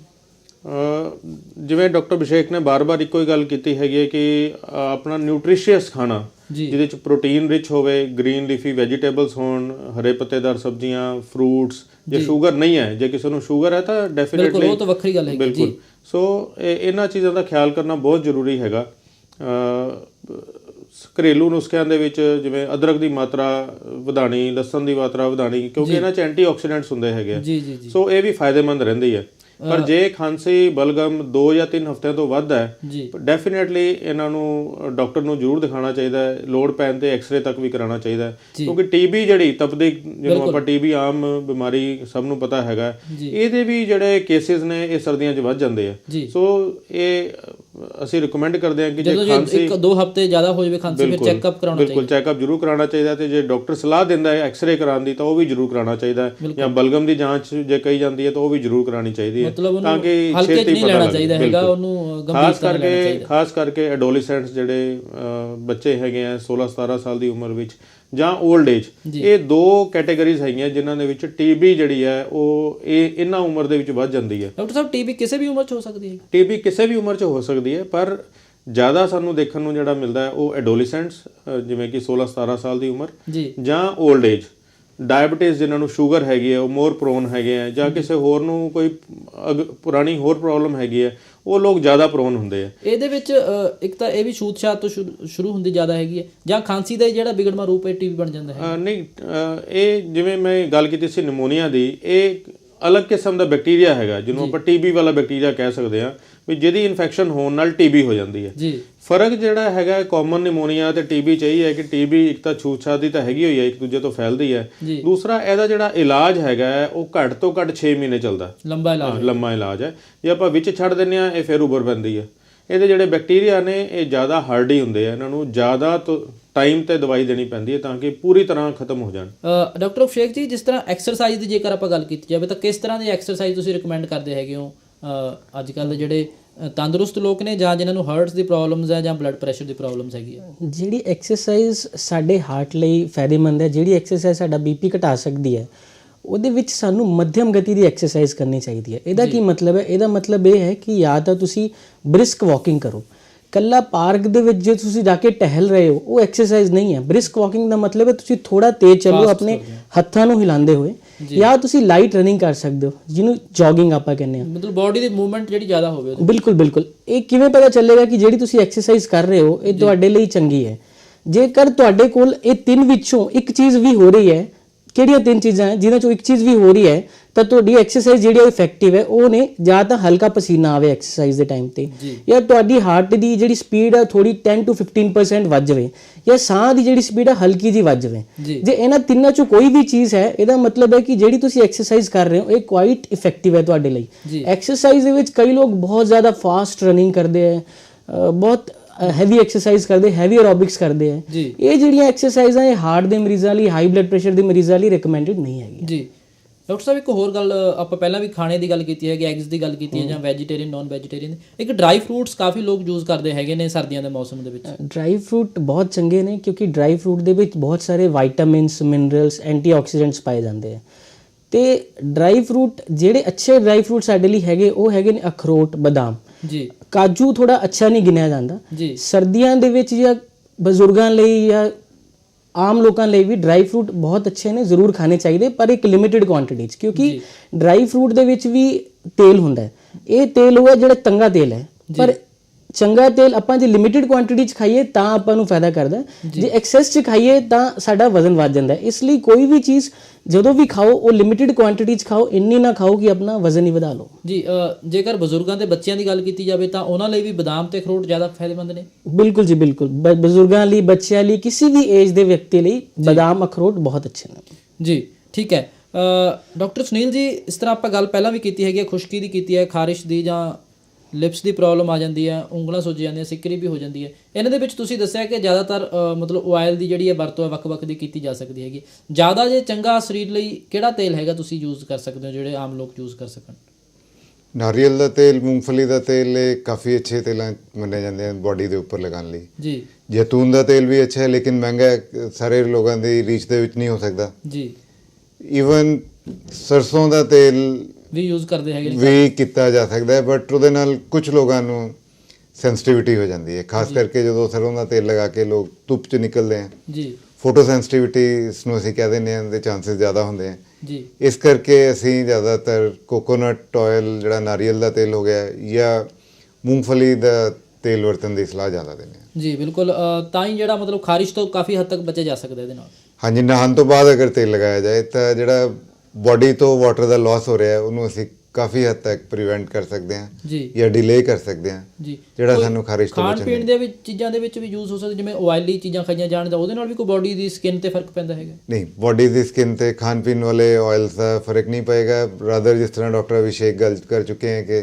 ਜਿਵੇਂ ਡਾਕਟਰ ਅਭਿਸ਼ੇਕ ਨੇ ਬਾਰ-ਬਾਰ ਇੱਕੋ ਹੀ ਗੱਲ ਕੀਤੀ ਹੈਗੀ ਹੈ ਕਿ ਆਪਣਾ ਨਿਊਟ੍ਰੀਸ਼ੀਅਸ ਖਾਣਾ ਜਿਹਦੇ ਚ ਪ੍ਰੋਟੀਨ ਰਿਚ ਹੋਵੇ ਗ੍ਰੀਨ ਲੀਫੀ ਵੈਜੀਟੇਬਲਸ ਹੋਣ ਹਰੇ ਪੱਤੇਦਾਰ ਸਬਜ਼ੀਆਂ ਫਰੂਟਸ ਜੇ ਸ਼ੂਗਰ ਨਹੀਂ ਹੈ ਜੇ ਕਿਸੇ ਨੂੰ ਸ਼ੂਗਰ ਹੈ ਤਾਂ ਬਿਲਕੁਲ ਡੈਫੀਨਿਟਲੀ ਉਹ ਤਾਂ ਵੱਖਰੀ ਗੱਲ ਬਿਲਕੁਲ ਜੀ। ਸੋ ਇਹ- ਇਹਨਾਂ ਚੀਜ਼ਾਂ ਦਾ ਖਿਆਲ ਕਰਨਾ ਬਹੁਤ ਜ਼ਰੂਰੀ ਹੈਗਾ। ਅ, ਘਰੇਲੂ ਨੁਸਖਿਆਂ ਦੇ ਵਿੱਚ ਜਿਵੇਂ ਅਦਰਕ ਦੀ ਮਾਤਰਾ ਵਧਾਣੀ ਲਸਣ ਦੀ ਮਾਤਰਾ ਵਧਾਣੀ ਕਿਉਂਕਿ ਇਹਨਾਂ 'ਚ ਐਂਟੀਆਕਸੀਡੈਂਟਸ ਹੁੰਦੇ ਹੈਗੇ ਆ। ਜੀ ਜੀ ਜੀ। ਸੋ ਇਹ ਵੀ ਫਾਇਦੇਮੰਦ ਰਹਿੰਦੀ ਹੈ। ਪਰ ਜੇ ਖਾਂਸੀ ਬਲਗਮ 2 ਜਾਂ 3 ਹਫ਼ਤਿਆਂ ਤੋਂ ਵੱਧ ਹੈ ਡੈਫੀਨਿਟਲੀ ਇਹਨਾਂ ਨੂੰ ਡਾਕਟਰ ਨੂੰ ਜ਼ਰੂਰ ਦਿਖਾਉਣਾ ਚਾਹੀਦਾ ਹੈ। ਲੋਡ ਪੈਣ ਤੇ ਐਕਸ-ਰੇ ਤੱਕ ਵੀ ਕਰਾਉਣਾ ਚਾਹੀਦਾ ਹੈ। ਕਿਉਂਕਿ ਟੀਬੀ ਜਿਹੜੀ ਤਪਦੀ ਜਿਹਨੂੰ ਆਪਾਂ ਟੀਬੀ ਆਮ ਬਿਮਾਰੀ ਸਭ ਨੂੰ ਪਤਾ ਹੈਗਾ। ਇਹਦੇ ਵੀ ਜਿਹੜੇ ਕੇਸਿਸ ਨੇ ਇਹ ਸਰਦੀਆਂ 'ਚ ਵੱਧ ਜਾਂਦੇ ਆ। ਸੋ ਇਹ ਅਸੀਂ ਰਿਕਮੈਂਡ ਕਰਦੇ ਹਾਂ ਕਿ ਜੇ ਖਾਂਸੀ ਇੱਕ ਦੋ ਹਫ਼ਤੇ ਜ਼ਿਆਦਾ ਹੋ ਜਾਵੇ ਖਾਂਸੀ ਫਿਰ ਚੈੱਕਅਪ ਕਰਾਉਣਾ ਚਾਹੀਦਾ ਬਿਲਕੁਲ ਚੈੱਕਅਪ ਜ਼ਰੂਰ ਕਰਾਉਣਾ ਚਾਹੀਦਾ ਤੇ ਜੇ ਡਾਕਟਰ ਸਲਾਹ ਦਿੰਦਾ ਹੈ ਐਕਸ-ਰੇ ਕਰਾਉਣ ਦੀ ਤਾਂ ਉਹ ਵੀ ਜ਼ਰੂਰ ਕਰਾਉਣਾ ਚਾਹੀਦਾ ਹੈ ਜਾਂ ਬਲਗਮ ਦੀ ਜਾਂਚ ਜੇ ਕਹੀ ਜਾਂਦੀ ਹੈ ਤਾਂ ਉਹ ਵੀ ਜ਼ਰੂਰ ਕਰਾਉਣੀ ਚਾਹੀਦੀ ਹੈ ਤਾਂ ਕਿ ਛੇਤੀ ਪਤਾ ਲੈਣਾ। ਚਾਹੀਦਾ ਹੈਗਾ। ਉਹਨੂੰ, ਗੰਭੀਰਤਾ ਨਾਲ ਲੈਣਾ ਚਾਹੀਦਾ। ਖਾਸ ਕਰਕੇ ਐਡੋਲੈਸੈਂਟਸ ਜਿਹੜੇ ਬੱਚੇ ਹੈਗੇ ਆ 16 17 ਸਾਲ ਦੀ ਉਮਰ ਵਿੱਚ ਜਾਂ 올ਡ ਏਜ ਇਹ ਦੋ ਕੈਟਾਗਰੀਜ਼ ਹੈਗੀਆਂ ਜਿਨ੍ਹਾਂ ਦੇ ਵਿੱਚ ਟੀਬੀ ਜਿਹੜੀ ਹੈ ਉਹ ਇਹ ਇਹਨਾਂ ਉਮਰ ਦੇ ਵਿੱਚ ਵੱਧ ਜਾਂਦੀ ਹੈ। ਡਾਕਟਰ ਸਾਹਿਬ ਟੀਬੀ ਕਿਸੇ ਵੀ ਉਮਰ 'ਚ ਹੋ ਸਕਦੀ ਹੈ? ਟੀਬੀ ਕਿਸੇ ਵੀ ਉਮਰ 'ਚ ਹੋ ਸਕਦੀ ਹੈ ਪਰ ਜ਼ਿਆਦਾ ਸਾਨੂੰ ਦੇਖਣ ਨੂੰ ਜਿਹੜਾ ਮਿਲਦਾ ਹੈ ਉਹ ਐਡੋਲੈਸੈਂਟਸ ਜਿਵੇਂ ਕਿ 16 17 ਸਾਲ ਦੀ ਉਮਰ ਜੀ। 올ਡ ਏਜ ਡਾਇਬੀਟਿਸ ਜਿਨ੍ਹਾਂ ਨੂੰ ਸ਼ੂਗਰ ਹੈਗੀ ਹੈ ਉਹ ਮੋਰ ਪ੍ਰੋਨ ਹੈਗੇ ਆ ਜਾਂ ਕਿਸੇ ਹੋਰ ਨੂੰ ਕੋਈ ਪੁਰਾਣੀ ਹੋਰ ਪ੍ਰੋਬਲਮ ਹੈਗੀ ਹੈ ਉਹ ਲੋਕ ਜ਼ਿਆਦਾ ਪ੍ਰੋਨ ਹੁੰਦੇ ਆ। ਇਹਦੇ ਵਿੱਚ ਇੱਕ ਤਾਂ ਇਹ ਵੀ ਛੂਤ-ਛਾਤ ਤੋਂ ਸ਼ੁਰੂ- ਹੁੰਦੀ ਜ਼ਿਆਦਾ ਹੈਗੀ ਹੈ। ਜਾਂ ਖਾਂਸੀ ਦਾ ਜਿਹੜਾ ਵਿਗੜਮਾ ਰੂਪ ਹੈ ਟੀਬੀ ਬਣ ਜਾਂਦਾ ਹੈ। ਨਹੀਂ ਇਹ ਜਿਵੇਂ ਮੈਂ ਗੱਲ ਕੀਤੀ ਸੀ ਨਿਮੋਨੀਆ ਦੀ ਇਹ ਅਲੱਗ ਕਿਸਮ ਦਾ ਬੈਕਟੀਰੀਆ ਹੈਗਾ ਜਿਹਨੂੰ ਆਪਾਂ ਟੀਬੀ ਵਾਲਾ ਬੈਕਟੀਰੀਆ ਕਹਿ ਸਕਦੇ ਹਾਂ ਵੀ ਜਿਹਦੀ ਇਨਫੈਕਸ਼ਨ ਹੋਣ ਨਾਲ ਟੀਬੀ ਹੋ ਜਾਂਦੀ ਹੈ। ਜੀ। ਫ਼ਰਕ ਜਿਹੜਾ ਹੈਗਾ ਕਾਮਨ ਨਿਮੋਨੀਆ ਤੇ ਟੀਬੀ ਚ ਇਹ ਹੈ ਕਿ ਟੀਬੀ ਇੱਕ ਤਾਂ ਛੂਤ-ਛਾਤ ਦੀ ਤਾਂ ਹੈਗੀ ਹੋਈ ਹੈ ਇੱਕ ਦੂਜੇ ਤੋਂ ਫੈਲਦੀ ਹੈ। ਦੂਸਰਾ ਇਹਦਾ ਜਿਹੜਾ ਇਲਾਜ ਹੈਗਾ ਉਹ ਘੱਟ ਤੋਂ ਘੱਟ 6 ਮਹੀਨੇ ਚੱਲਦਾ ਲੰਬਾ ਇਲਾਜ ਹਾਂ, ਲੰਮਾ ਇਲਾਜ ਹੈ। ਜੇ ਆਪਾਂ ਵਿੱਚ ਛੱਡ ਦਿੰਨੇ ਆ ਇਹ ਫਿਰ ਉੱਭਰ ਪੈਂਦੀ ਹੈ। ਇਹਦੇ ਜਿਹੜੇ ਬੈਕਟੀਰੀਆ ਨੇ ਇਹ ਜ਼ਿਆਦਾ ਹਾਰਡੀ ਹੁੰਦੇ ਆ। ਇਹਨਾਂ ਨੂੰ ਜ਼ਿਆਦਾ ਟਾਈਮ ਤੇ ਦਵਾਈ ਦੇਣੀ ਪੈਂਦੀ ਹੈ ਤਾਂ ਕਿ ਪੂਰੀ ਤਰ੍ਹਾਂ ਖਤਮ ਹੋ ਜਾਣ। ਅ, ਡਾਕਟਰ ਅਭਿਸ਼ੇਕ ਜੀ ਜਿਸ ਤਰ੍ਹਾਂ ਐਕਸਰਸਾਈਜ਼ ਦੀ ਜੇਕਰ ਆਪਾਂ ਗੱਲ ਕੀਤੀ ਜਾਵੇ ਤਾਂ ਕਿਸ ਤਰ੍ਹਾਂ ਦੀ ਐਕਸਰਸਾਈਜ਼ ਤੁਸੀਂ ਰეკਮੈਂਡ ਕਰਦੇ ਹੈਗੇ ਹੋ? ਅ, ਅੱਜ ਕੱਲ ਦੇ ਜਿਹੜੇ ਤੰਦਰੁਸਤ ਲੋਕ ਨੇ ਜਾਂ ਜਿਨ੍ਹਾਂ ਨੂੰ ਹਾਰਟਸ ਦੀ ਪ੍ਰੋਬਲਮਸ ਹੈ ਜਾਂ ਬਲੱਡ ਪ੍ਰੈਸ਼ਰ ਦੀ ਪ੍ਰੋਬਲਮਸ ਹੈਗੀ ਹੈ? ਜਿਹੜੀ ਐਕਸਰਸਾਈਜ਼ ਸਾਡੇ ਹਾਰਟ ਲਈ ਫਾਇਦੇਮੰਦ ਹੈ ਜਿਹੜੀ ਐਕਸਰਸਾਈਜ਼ ਸਾਡਾ ਬੀਪੀ ਘਟਾ ਸਕਦੀ ਹੈ ਉਹਦੇ ਵਿੱਚ ਸਾਨੂੰ ਮੱਧਮ ਗਤੀ ਦੀ ਐਕਸਰਸਾਈਜ਼ ਕਰਨੀ ਚਾਹੀਦੀ ਹੈ। ਇਹਦਾ ਕੀ ਮਤਲਬ ਹੈ? ਇਹਦਾ ਮਤਲਬ ਇਹ ਹੈ ਕਿ ਜਾਂ ਤਾਂ ਤੁਸੀਂ ਬ੍ਰਿਸਕ ਵਾਕਿੰਗ ਕਰੋ। ਕੱਲਾ ਪਾਰਕ ਦੇ ਵਿੱਚ ਜੇ ਤੁਸੀਂ ਜਾ ਕੇ ਟਹਿਲ ਰਹੇ ਹੋ ਉਹ ਐਕਸਰਸਾਈਜ਼ ਨਹੀਂ ਹੈ। ਬ੍ਰਿਸਕ ਵਾਕਿੰਗ ਦਾ ਮਤਲਬ ਹੈ ਤੁਸੀਂ ਥੋੜਾ ਤੇਜ਼ ਚੱਲੋ ਆਪਣੇ ਹੱਥਾਂ ਨੂੰ ਹਿਲਾਉਂਦੇ ਹੋਏ। ਜਾਂ। ਤੁਸੀਂ ਲਾਈਟ ਰਨਿੰਗ ਕਰ ਸਕਦੇ ਹੋ ਜਿਹਨੂੰ ਜੋਗਿੰਗ ਆਪਾਂ ਕਹਿੰਦੇ ਹਾਂ। ਮਤਲਬ ਬਾਡੀ ਦੀ ਮੂਵਮੈਂਟ ਜਿਹੜੀ ਜ਼ਿਆਦਾ ਹੋਵੇ ਬਿਲਕੁਲ ਬਿਲਕੁਲ। ਇਹ ਕਿਵੇਂ ਪਤਾ ਚੱਲੇਗਾ ਕਿ ਜਿਹੜੀ ਤੁਸੀਂ ਐਕਸਰਸਾਈਜ਼ ਕਰ ਰਹੇ ਹੋ ਇਹ ਤੁਹਾਡੇ ਲਈ ਚੰਗੀ ਹੈ। ਜੇਕਰ ਤੁਹਾਡੇ ਕੋਲ ਇਹ ਤਿੰਨ ਵਿੱਚੋਂ ਇੱਕ ਚੀਜ਼ ਵੀ ਹੋ ਰਹੀ ਹੈ ਕਿਹੜੀਆਂ ਤਿੰਨ ਚੀਜ਼ਾਂ ਹੈ ਜਿਨ੍ਹਾਂ ਚੋਂ ਇੱਕ ਚੀਜ਼ ਵੀ ਹੋ ਰਹੀ ਹੈ ਤਾਂ ਤੁਹਾਡੀ ਐਕਸਰਸਾਈਜ਼ ਜਿਹੜੀ ਹੈ ਇਫੈਕਟਿਵ ਹੈ ਉਹ ਨੇ ਜਾਂ ਤਾਂ ਹਲਕਾ ਪਸੀਨਾ ਆਵੇ ਐਕਸਰਸਾਈਜ਼ ਦੇ ਟਾਈਮ ਤੇ ਜਾਂ ਤੁਹਾਡੀ ਹਾਰਟ ਦੀ ਜਿਹੜੀ ਸਪੀਡ ਹੈ ਥੋੜੀ 10 ਤੋਂ 15% ਵੱਧ ਜਾਵੇ ਜਾਂ ਸਾਹ ਦੀ ਜਿਹੜੀ ਸਪੀਡ ਹੈ ਹਲਕੀ ਜੀ ਵੱਧ ਜਾਵੇ ਜੀ। ਇਹਨਾਂ ਤਿੰਨਾਂ ਚੋਂ ਕੋਈ ਵੀ ਚੀਜ਼ ਹੈ ਇਹਦਾ ਮਤਲਬ ਹੈ ਕਿ ਜਿਹੜੀ ਤੁਸੀਂ ਐਕਸਰਸਾਈਜ਼ ਕਰ ਰਹੇ ਹੋ ਇਹ ਕੁਆਇਟ ਇਫੈਕਟਿਵ ਹੈ ਤੁਹਾਡੇ ਲਈ। ਐਕਸਰਸਾਈਜ਼ ਦੇ ਵਿੱਚ ਕਈ ਲੋਕ ਬਹੁਤ ਜ਼ਿਆਦਾ ਫਾਸਟ ਰਨਿੰਗ ਕਰਦੇ ਅ, ਬਹੁਤ ਹੈਵੀ ਐਕਸਰਸਾਈਜ਼ ਕਰਦੇ ਹੈਵੀ ਐਰੋਬਿਕਸ ਕਰਦੇ ਹੈ ਜੀ। ਇਹ ਜਿਹੜੀਆਂ ਐਕਸਰਸਾਈਜ਼ਾਂ ਇਹ ਹਾਰਟ ਦੇ ਮਰੀਜ਼ਾਂ ਲਈ ਹਾਈ ਬਲੱਡ ਪ੍ਰੈਸ਼ਰ ਦੇ ਮਰੀਜ਼ਾਂ ਲਈ ਰეკਮੈਂਡਡ ਨਹੀਂ ਹੈਗੀ ਜੀ। ਡਾਕਟਰ ਸਾਹਿਬ ਇੱਕ ਹੋਰ ਗੱਲ ਆਪਾਂ ਪਹਿਲਾਂ ਵੀ ਖਾਣੇ ਦੀ ਗੱਲ ਕੀਤੀ ਹੈ ਕਿ ਐਗਸ ਦੀ ਗੱਲ ਕੀਤੀ ਹੈ ਜਾਂ ਵੈਜੀਟੇਰੀਅਨ ਨਾਨ ਵੈਜੀਟੇਰੀਅਨ ਇੱਕ ਡਰਾਈ ਫਰੂਟਸ ਕਾਫੀ ਲੋਕ ਯੂਜ਼ ਕਰਦੇ ਹੈਗੇ ਨੇ ਸਰਦੀਆਂ ਦੇ ਮੌਸਮ ਦੇ ਵਿੱਚ। ਡਰਾਈ ਫਰੂਟ ਬਹੁਤ ਚੰਗੇ ਨੇ ਕਿਉਂਕਿ ਡਰਾਈ ਫਰੂਟ ਦੇ ਵਿੱਚ ਬਹੁਤ ਸਾਰੇ ਵਿਟਾਮਿਨਸ ਮਿਨਰਲਸ ਐਂਟੀਆਕਸੀਡੈਂਟਸ ਪਾਏ ਜਾਂਦੇ ਆ। ਤੇ ਡਰਾਈ ਫਰੂਟ ਜਿਹੜੇ ਅੱਛੇ ਡਰਾਈ ਫਰੂਟ ਸਾਡੇ ਲਈ ਹੈਗੇ ਉਹ ਹੈਗੇ ਨੇ ਅਖਰੋਟ ਬਦਾਮ। ਜੀ। ਕਾਜੂ ਥੋੜਾ ਅੱਛਾ ਨਹੀਂ ਗਿਣਿਆ ਜਾਂਦਾ। ਜੀ। ਸਰਦੀਆਂ ਦੇ ਵਿੱਚ ਜਾਂ ਬਜ਼ੁਰਗਾਂ ਲਈ ਜਾਂ ਆਮ ਲੋਕਾਂ ਲਈ ਵੀ ਡਰਾਈ ਫਰੂਟ ਬਹੁਤ ਅੱਛੇ ਨੇ ਜ਼ਰੂਰ ਖਾਣੇ ਚਾਹੀਦੇ ਪਰ ਇੱਕ ਲਿਮਿਟਿਡ ਕੁਆਂਟੀਟੀ 'ਚ ਕਿਉਂਕਿ ਡਰਾਈ ਫਰੂਟ ਦੇ ਵਿੱਚ ਵੀ ਤੇਲ ਹੁੰਦਾ ਹੈ। ਇਹ ਤੇਲ ਉਹ ਹੈ ਜਿਹੜਾ ਤੰਗਾ ਤੇਲ ਹੈ ਪਰ ਚੰਗਾ ਤੇਲ ਆਪਾਂ ਜੇ ਲਿਮਿਟਿਡ ਕੁਆਂਟੀਟੀ 'ਚ ਖਾਈਏ ਤਾਂ ਆਪਾਂ ਨੂੰ ਫਾਇਦਾ ਕਰਦਾ। ਜੇ। ਐਕਸੈਸ 'ਚ ਖਾਈਏ ਤਾਂ ਸਾਡਾ ਵਜ਼ਨ ਵੱਧ ਜਾਂਦਾ। ਇਸ ਲਈ ਕੋਈ ਵੀ ਚੀਜ਼ ਜਦੋਂ ਵੀ ਖਾਓ ਉਹ ਲਿਮਿਟਿਡ ਕੁਆਂਟੀਟੀ 'ਚ ਖਾਓ ਇੰਨੀ ਨਾ ਖਾਓ ਕਿ ਆਪਣਾ ਵਜ਼ਨ ਹੀ ਵਧਾ ਲਓ। ਜੀ ਜੇਕਰ ਬਜ਼ੁਰਗਾਂ ਤੇ ਬੱਚਿਆਂ ਦੀ ਗੱਲ ਕੀਤੀ ਜਾਵੇ ਤਾਂ ਉਹਨਾਂ ਲਈ ਵੀ ਬਦਾਮ ਤੇ ਅਖਰੋਟ ਜ਼ਿਆਦਾ ਫਾਇਦੇਮੰਦ ਨੇ? ਬਿਲਕੁਲ ਜੀ ਬਿਲਕੁਲ। ਬਜ਼ੁਰਗਾਂ ਲਈ ਬੱਚਿਆਂ ਲਈ ਕਿਸੇ ਵੀ ਏਜ ਦੇ ਵਿਅਕਤੀ ਲਈ ਬਦਾਮ ਅਖਰੋਟ ਬਹੁਤ ਅੱਛੇ ਨੇ। ਜੀ ਠੀਕ ਹੈ। ਡਾਕਟਰ ਸੁਨੀਲ ਜੀ ਇਸ ਤਰ੍ਹਾਂ ਆਪਾਂ ਗੱਲ ਪਹਿਲਾਂ ਵੀ ਕੀਤੀ ਹੈਗੀ ਹੈ ਖੁਸ਼ਕੀ ਦੀ ਕੀਤੀ ਹੈ ਖਾਰਿਸ਼ ਦੀ ਜਾਂ ਲਿਪਸ ਦੀ ਪ੍ਰੋਬਲਮ ਆ ਜਾਂਦੀ ਹੈ ਉਂਗਲਾਂ ਸੁੱਜ ਜਾਂਦੀਆਂ ਸਿੱਕਰੀ ਵੀ ਹੋ ਜਾਂਦੀ ਹੈ। ਇਹਨਾਂ ਦੇ ਵਿੱਚ ਤੁਸੀਂ ਦੱਸਿਆ ਕਿ ਜ਼ਿਆਦਾਤਰ ਮਤਲਬ ਆਇਲ ਦੀ ਜਿਹੜੀ ਹੈ ਵਰਤੋਂ ਹੈ ਵੱਖ-ਵੱਖ ਦੀ ਕੀਤੀ ਜਾ ਸਕਦੀ ਹੈਗੀ। ਜ਼ਿਆਦਾ ਜੇ ਚੰਗਾ ਸਰੀਰ ਲਈ ਕਿਹੜਾ ਤੇਲ ਹੈਗਾ ਤੁਸੀਂ ਯੂਜ਼ ਕਰ ਸਕਦੇ ਹੋ ਜਿਹੜੇ ਆਮ ਲੋਕ ਯੂਜ਼ ਕਰ ਸਕਣ? ਨਾਰੀਅਲ ਦਾ ਤੇਲ ਮੂੰਗਫਲੀ ਦਾ ਤੇਲ ਇਹ ਕਾਫੀ ਅੱਛੇ ਤੇਲਾਂ ਮੰਨੇ ਜਾਂਦੇ ਹਨ ਬਾਡੀ ਦੇ ਉੱਪਰ ਲਗਾਉਣ ਲਈ। ਜੀ। ਜੈਤੂਨ ਦਾ ਤੇਲ ਵੀ ਅੱਛਾ ਹੈ ਲੇਕਿਨ ਮਹਿੰਗਾ ਹੈ, ਸਾਰੇ ਲੋਕਾਂ ਦੀ ਰੀਚ ਦੇ ਵਿੱਚ ਨਹੀਂ ਹੋ ਸਕਦਾ। ਜੀ। ਈਵਨ ਸਰਸੋਂ ਦਾ ਤੇਲ ਵੀ ਯੂਜ਼ ਕਰਦੇ ਹੈਗੇ ਵੀ ਕੀਤਾ ਜਾ ਸਕਦਾ ਹੈ ਬਟ ਉਹਦੇ ਨਾਲ ਕੁਝ ਲੋਕਾਂ ਨੂੰ ਸੈਂਸਿਟੀਵਿਟੀ ਹੋ ਜਾਂਦੀ ਹੈ। ਖਾਸ ਕਰਕੇ ਜਦੋਂ ਸਰੋਂ ਦਾ ਤੇਲ ਲਗਾ ਕੇ ਲੋਕ ਧੁੱਪ 'ਚ ਨਿਕਲਦੇ ਹਨ ਜੀ। ਫੋਟੋ ਸੈਂਸਿਟੀਵਿਟੀ ਇਸ ਨੂੰ ਅਸੀਂ ਕਹਿ ਦਿੰਦੇ ਹਾਂ ਦੇ ਚਾਂਸਸ ਜ਼ਿਆਦਾ ਹੁੰਦੇ ਹਨ ਜੀ। ਇਸ ਕਰਕੇ ਅਸੀਂ ਜ਼ਿਆਦਾਤਰ ਕੋਕੋਨਟ ਆਇਲ ਜਿਹੜਾ ਨਾਰੀਅਲ ਦਾ ਤੇਲ ਹੋ ਗਿਆ ਜਾਂ ਮੂੰਗਫਲੀ ਦਾ ਤੇਲ ਵਰਤਣ ਦੀ ਸਲਾਹ ਜ਼ਿਆਦਾ ਦਿੰਦੇ ਹਾਂ ਜੀ ਬਿਲਕੁਲ। ਤਾਂ ਹੀ ਜਿਹੜਾ ਮਤਲਬ ਖਾਰਿਸ਼ ਤੋਂ ਕਾਫੀ ਹੱਦ ਤੱਕ ਬਚੇ ਜਾ ਸਕਦਾ ਇਹਦੇ ਨਾਲ। ਹਾਂਜੀ ਨਹਾਉਣ ਤੋਂ ਬਾਅਦ ਅਗਰ ਤੇਲ ਲਗਾਇਆ ਜਾਏ ਤਾਂ ਜਿਹੜਾ ਬਾਡੀ ਤੋਂ ਵਾਟਰ ਦਾ ਲਾਸ ਹੋ ਰਿਹਾ ਹੈ ਉਹਨੂੰ ਅਸੀਂ ਕਾਫੀ ਹੱਦ ਤੱਕ ਪ੍ਰੀਵੈਂਟ ਕਰ ਸਕਦੇ ਹਾਂ ਜੀ। ਡਿਲੇ ਕਰ ਸਕਦੇ ਹਾਂ ਜਿਹੜਾ ਸਾਨੂੰ ਖਾਰਿਸ਼ ਤੋਂ ਖਾਣ ਬਚਣ ਪੀਣ ਦੇ ਵਿੱਚ ਚੀਜ਼ਾਂ ਦੇ ਵਿੱਚ ਵੀ ਯੂਜ਼ ਹੋ ਸਕਦਾ ਜਿਵੇਂ ਆਇਲੀ ਚੀਜ਼ਾਂ ਖਾਈਆਂ ਜਾਣ ਦਾ ਉਹਦੇ ਨਾਲ ਵੀ ਕੋਈ ਬਾਡੀ ਦੀ ਸਕਿਨ ਤੇ ਫ਼ਰਕ ਪੈਂਦਾ ਹੈਗਾ। ਨਹੀਂ ਬਾਡੀ ਦੀ ਸਕਿਨ ਤੇ ਖਾਣ ਪੀਣ ਵਾਲੇ ਆਇਲਸ ਦਾ ਫ਼ਰਕ ਨਹੀਂ ਪਏਗਾ। ਰਾਦਰ ਜਿਸ ਤਰ੍ਹਾਂ ਡਾਕਟਰ ਅਭਿਸ਼ੇਕ ਗੱਲ ਕਰ ਚੁੱਕੇ ਹਨ ਕਿ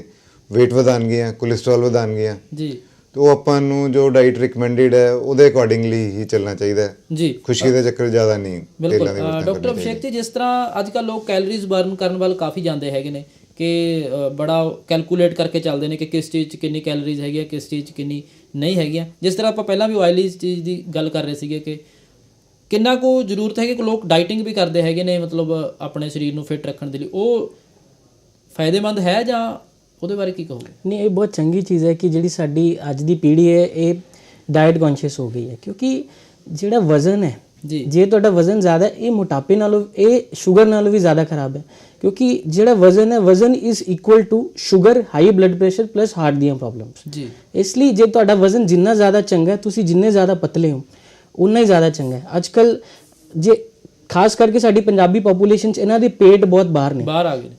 weight ਵਧਾਉਣਗੀਆਂ ਕੋਲੇਸਟ੍ਰੋਲ ਵਧਾਉਣਗੀਆਂ ਜੀ। ਤੇ ਉਹ ਆਪਾਂ ਨੂੰ ਜੋ ਡਾਈਟ ਰਿਕਮੈਂਡਡ ਹੈ ਉਹਦੇ ਅਕੋਰਡਿੰਗਲੀ ਹੀ ਚੱਲਣਾ ਚਾਹੀਦਾ ਹੈ। ਜੀ। ਖੁਸ਼ੀ ਦੇ ਚੱਕਰ ਜ਼ਿਆਦਾ ਨਹੀਂ ਬਿਲਕੁਲ। ਡਾਕਟਰ ਅਭਿਸ਼ੇਕ ਜੀ ਜਿਸ ਤਰ੍ਹਾਂ ਅੱਜ ਕੱਲ ਲੋਕ ਕੈਲਰੀਜ਼ ਬਰਨ ਕਰਨ ਵੱਲ ਕਾਫੀ ਜਾਂਦੇ ਹੈਗੇ ਨੇ ਕਿ ਬੜਾ ਕੈਲਕੂਲੇਟ ਕਰਕੇ ਚੱਲਦੇ ਨੇ ਕਿ ਕਿਸ ਚੀਜ਼ 'ਚ ਕਿੰਨੀ ਕੈਲਰੀਜ਼ ਹੈਗੀ ਹੈ ਕਿਸ ਚੀਜ਼ 'ਚ ਕਿੰਨੀ ਨਹੀਂ ਹੈਗੀਆਂ ਜਿਸ ਤਰ੍ਹਾਂ ਆਪਾਂ ਪਹਿਲਾਂ ਵੀ ਆਇਲੀ ਚੀਜ਼ ਦੀ ਗੱਲ ਕਰ ਰਹੇ ਸੀਗੇ ਕਿ ਕਿੰਨਾ ਕੁ ਜ਼ਰੂਰਤ ਹੈ ਕਿ ਲੋਕ ਡਾਈਟਿੰਗ ਵੀ ਕਰਦੇ ਹੈਗੇ ਨੇ ਮਤਲਬ ਆਪਣੇ ਸਰੀਰ ਨੂੰ ਫਿਟ ਰੱਖਣ ਦੇ ਲਈ। ਉਹ ਫਾਇਦੇਮੰਦ ਹੈ ਜਾਂ ਉਹਦੇ ਬਾਰੇ ਕੀ ਕਹੋਗੇ? ਨਹੀਂ ਇਹ ਬਹੁਤ ਚੰਗੀ ਚੀਜ਼ ਹੈ ਕਿ ਜਿਹੜੀ ਸਾਡੀ ਅੱਜ ਦੀ ਪੀੜ੍ਹੀ ਹੈ ਇਹ ਡਾਈਟ ਕੌਨਸ਼ੀਅਸ ਹੋ ਗਈ ਹੈ। ਕਿਉਂਕਿ ਜਿਹੜਾ ਵਜ਼ਨ ਹੈ ਜੀ। ਜੇ ਤੁਹਾਡਾ ਵਜ਼ਨ ਜ਼ਿਆਦਾ ਹੈ ਇਹ ਮੋਟਾਪੇ ਨਾਲੋਂ ਇਹ ਸ਼ੂਗਰ ਨਾਲੋਂ ਵੀ ਜ਼ਿਆਦਾ ਖਰਾਬ ਹੈ। ਕਿਉਂਕਿ ਜਿਹੜਾ ਵਜ਼ਨ ਹੈ ਵਜ਼ਨ is equal to sugar high blood pressure plus heart ਦੀਆਂ ਪ੍ਰੋਬਲਮਸ ਜੀ। ਇਸ ਲਈ ਜੇ ਤੁਹਾਡਾ ਵਜ਼ਨ ਜਿੰਨਾ ਜ਼ਿਆਦਾ ਚੰਗਾ ਹੈ ਤੁਸੀਂ ਜਿੰਨੇ ਜ਼ਿਆਦਾ ਪਤਲੇ ਹੋ ਉਨਾ ਹੀ ਜ਼ਿਆਦਾ ਚੰਗਾ ਹੈ। ਅੱਜ ਕੱਲ ਜੇ ਖਾਸ ਕਰਕੇ ਸਾਡੀ ਪੰਜਾਬੀ ਪੋਪੂਲੇਸ਼ਨ ਚ ਇਹਨਾਂ ਦੇ ਪੇਟ ਬਹੁਤ ਬਾਹਰ ਨੇ। ਬਾਹਰ ਆ ਗਏ।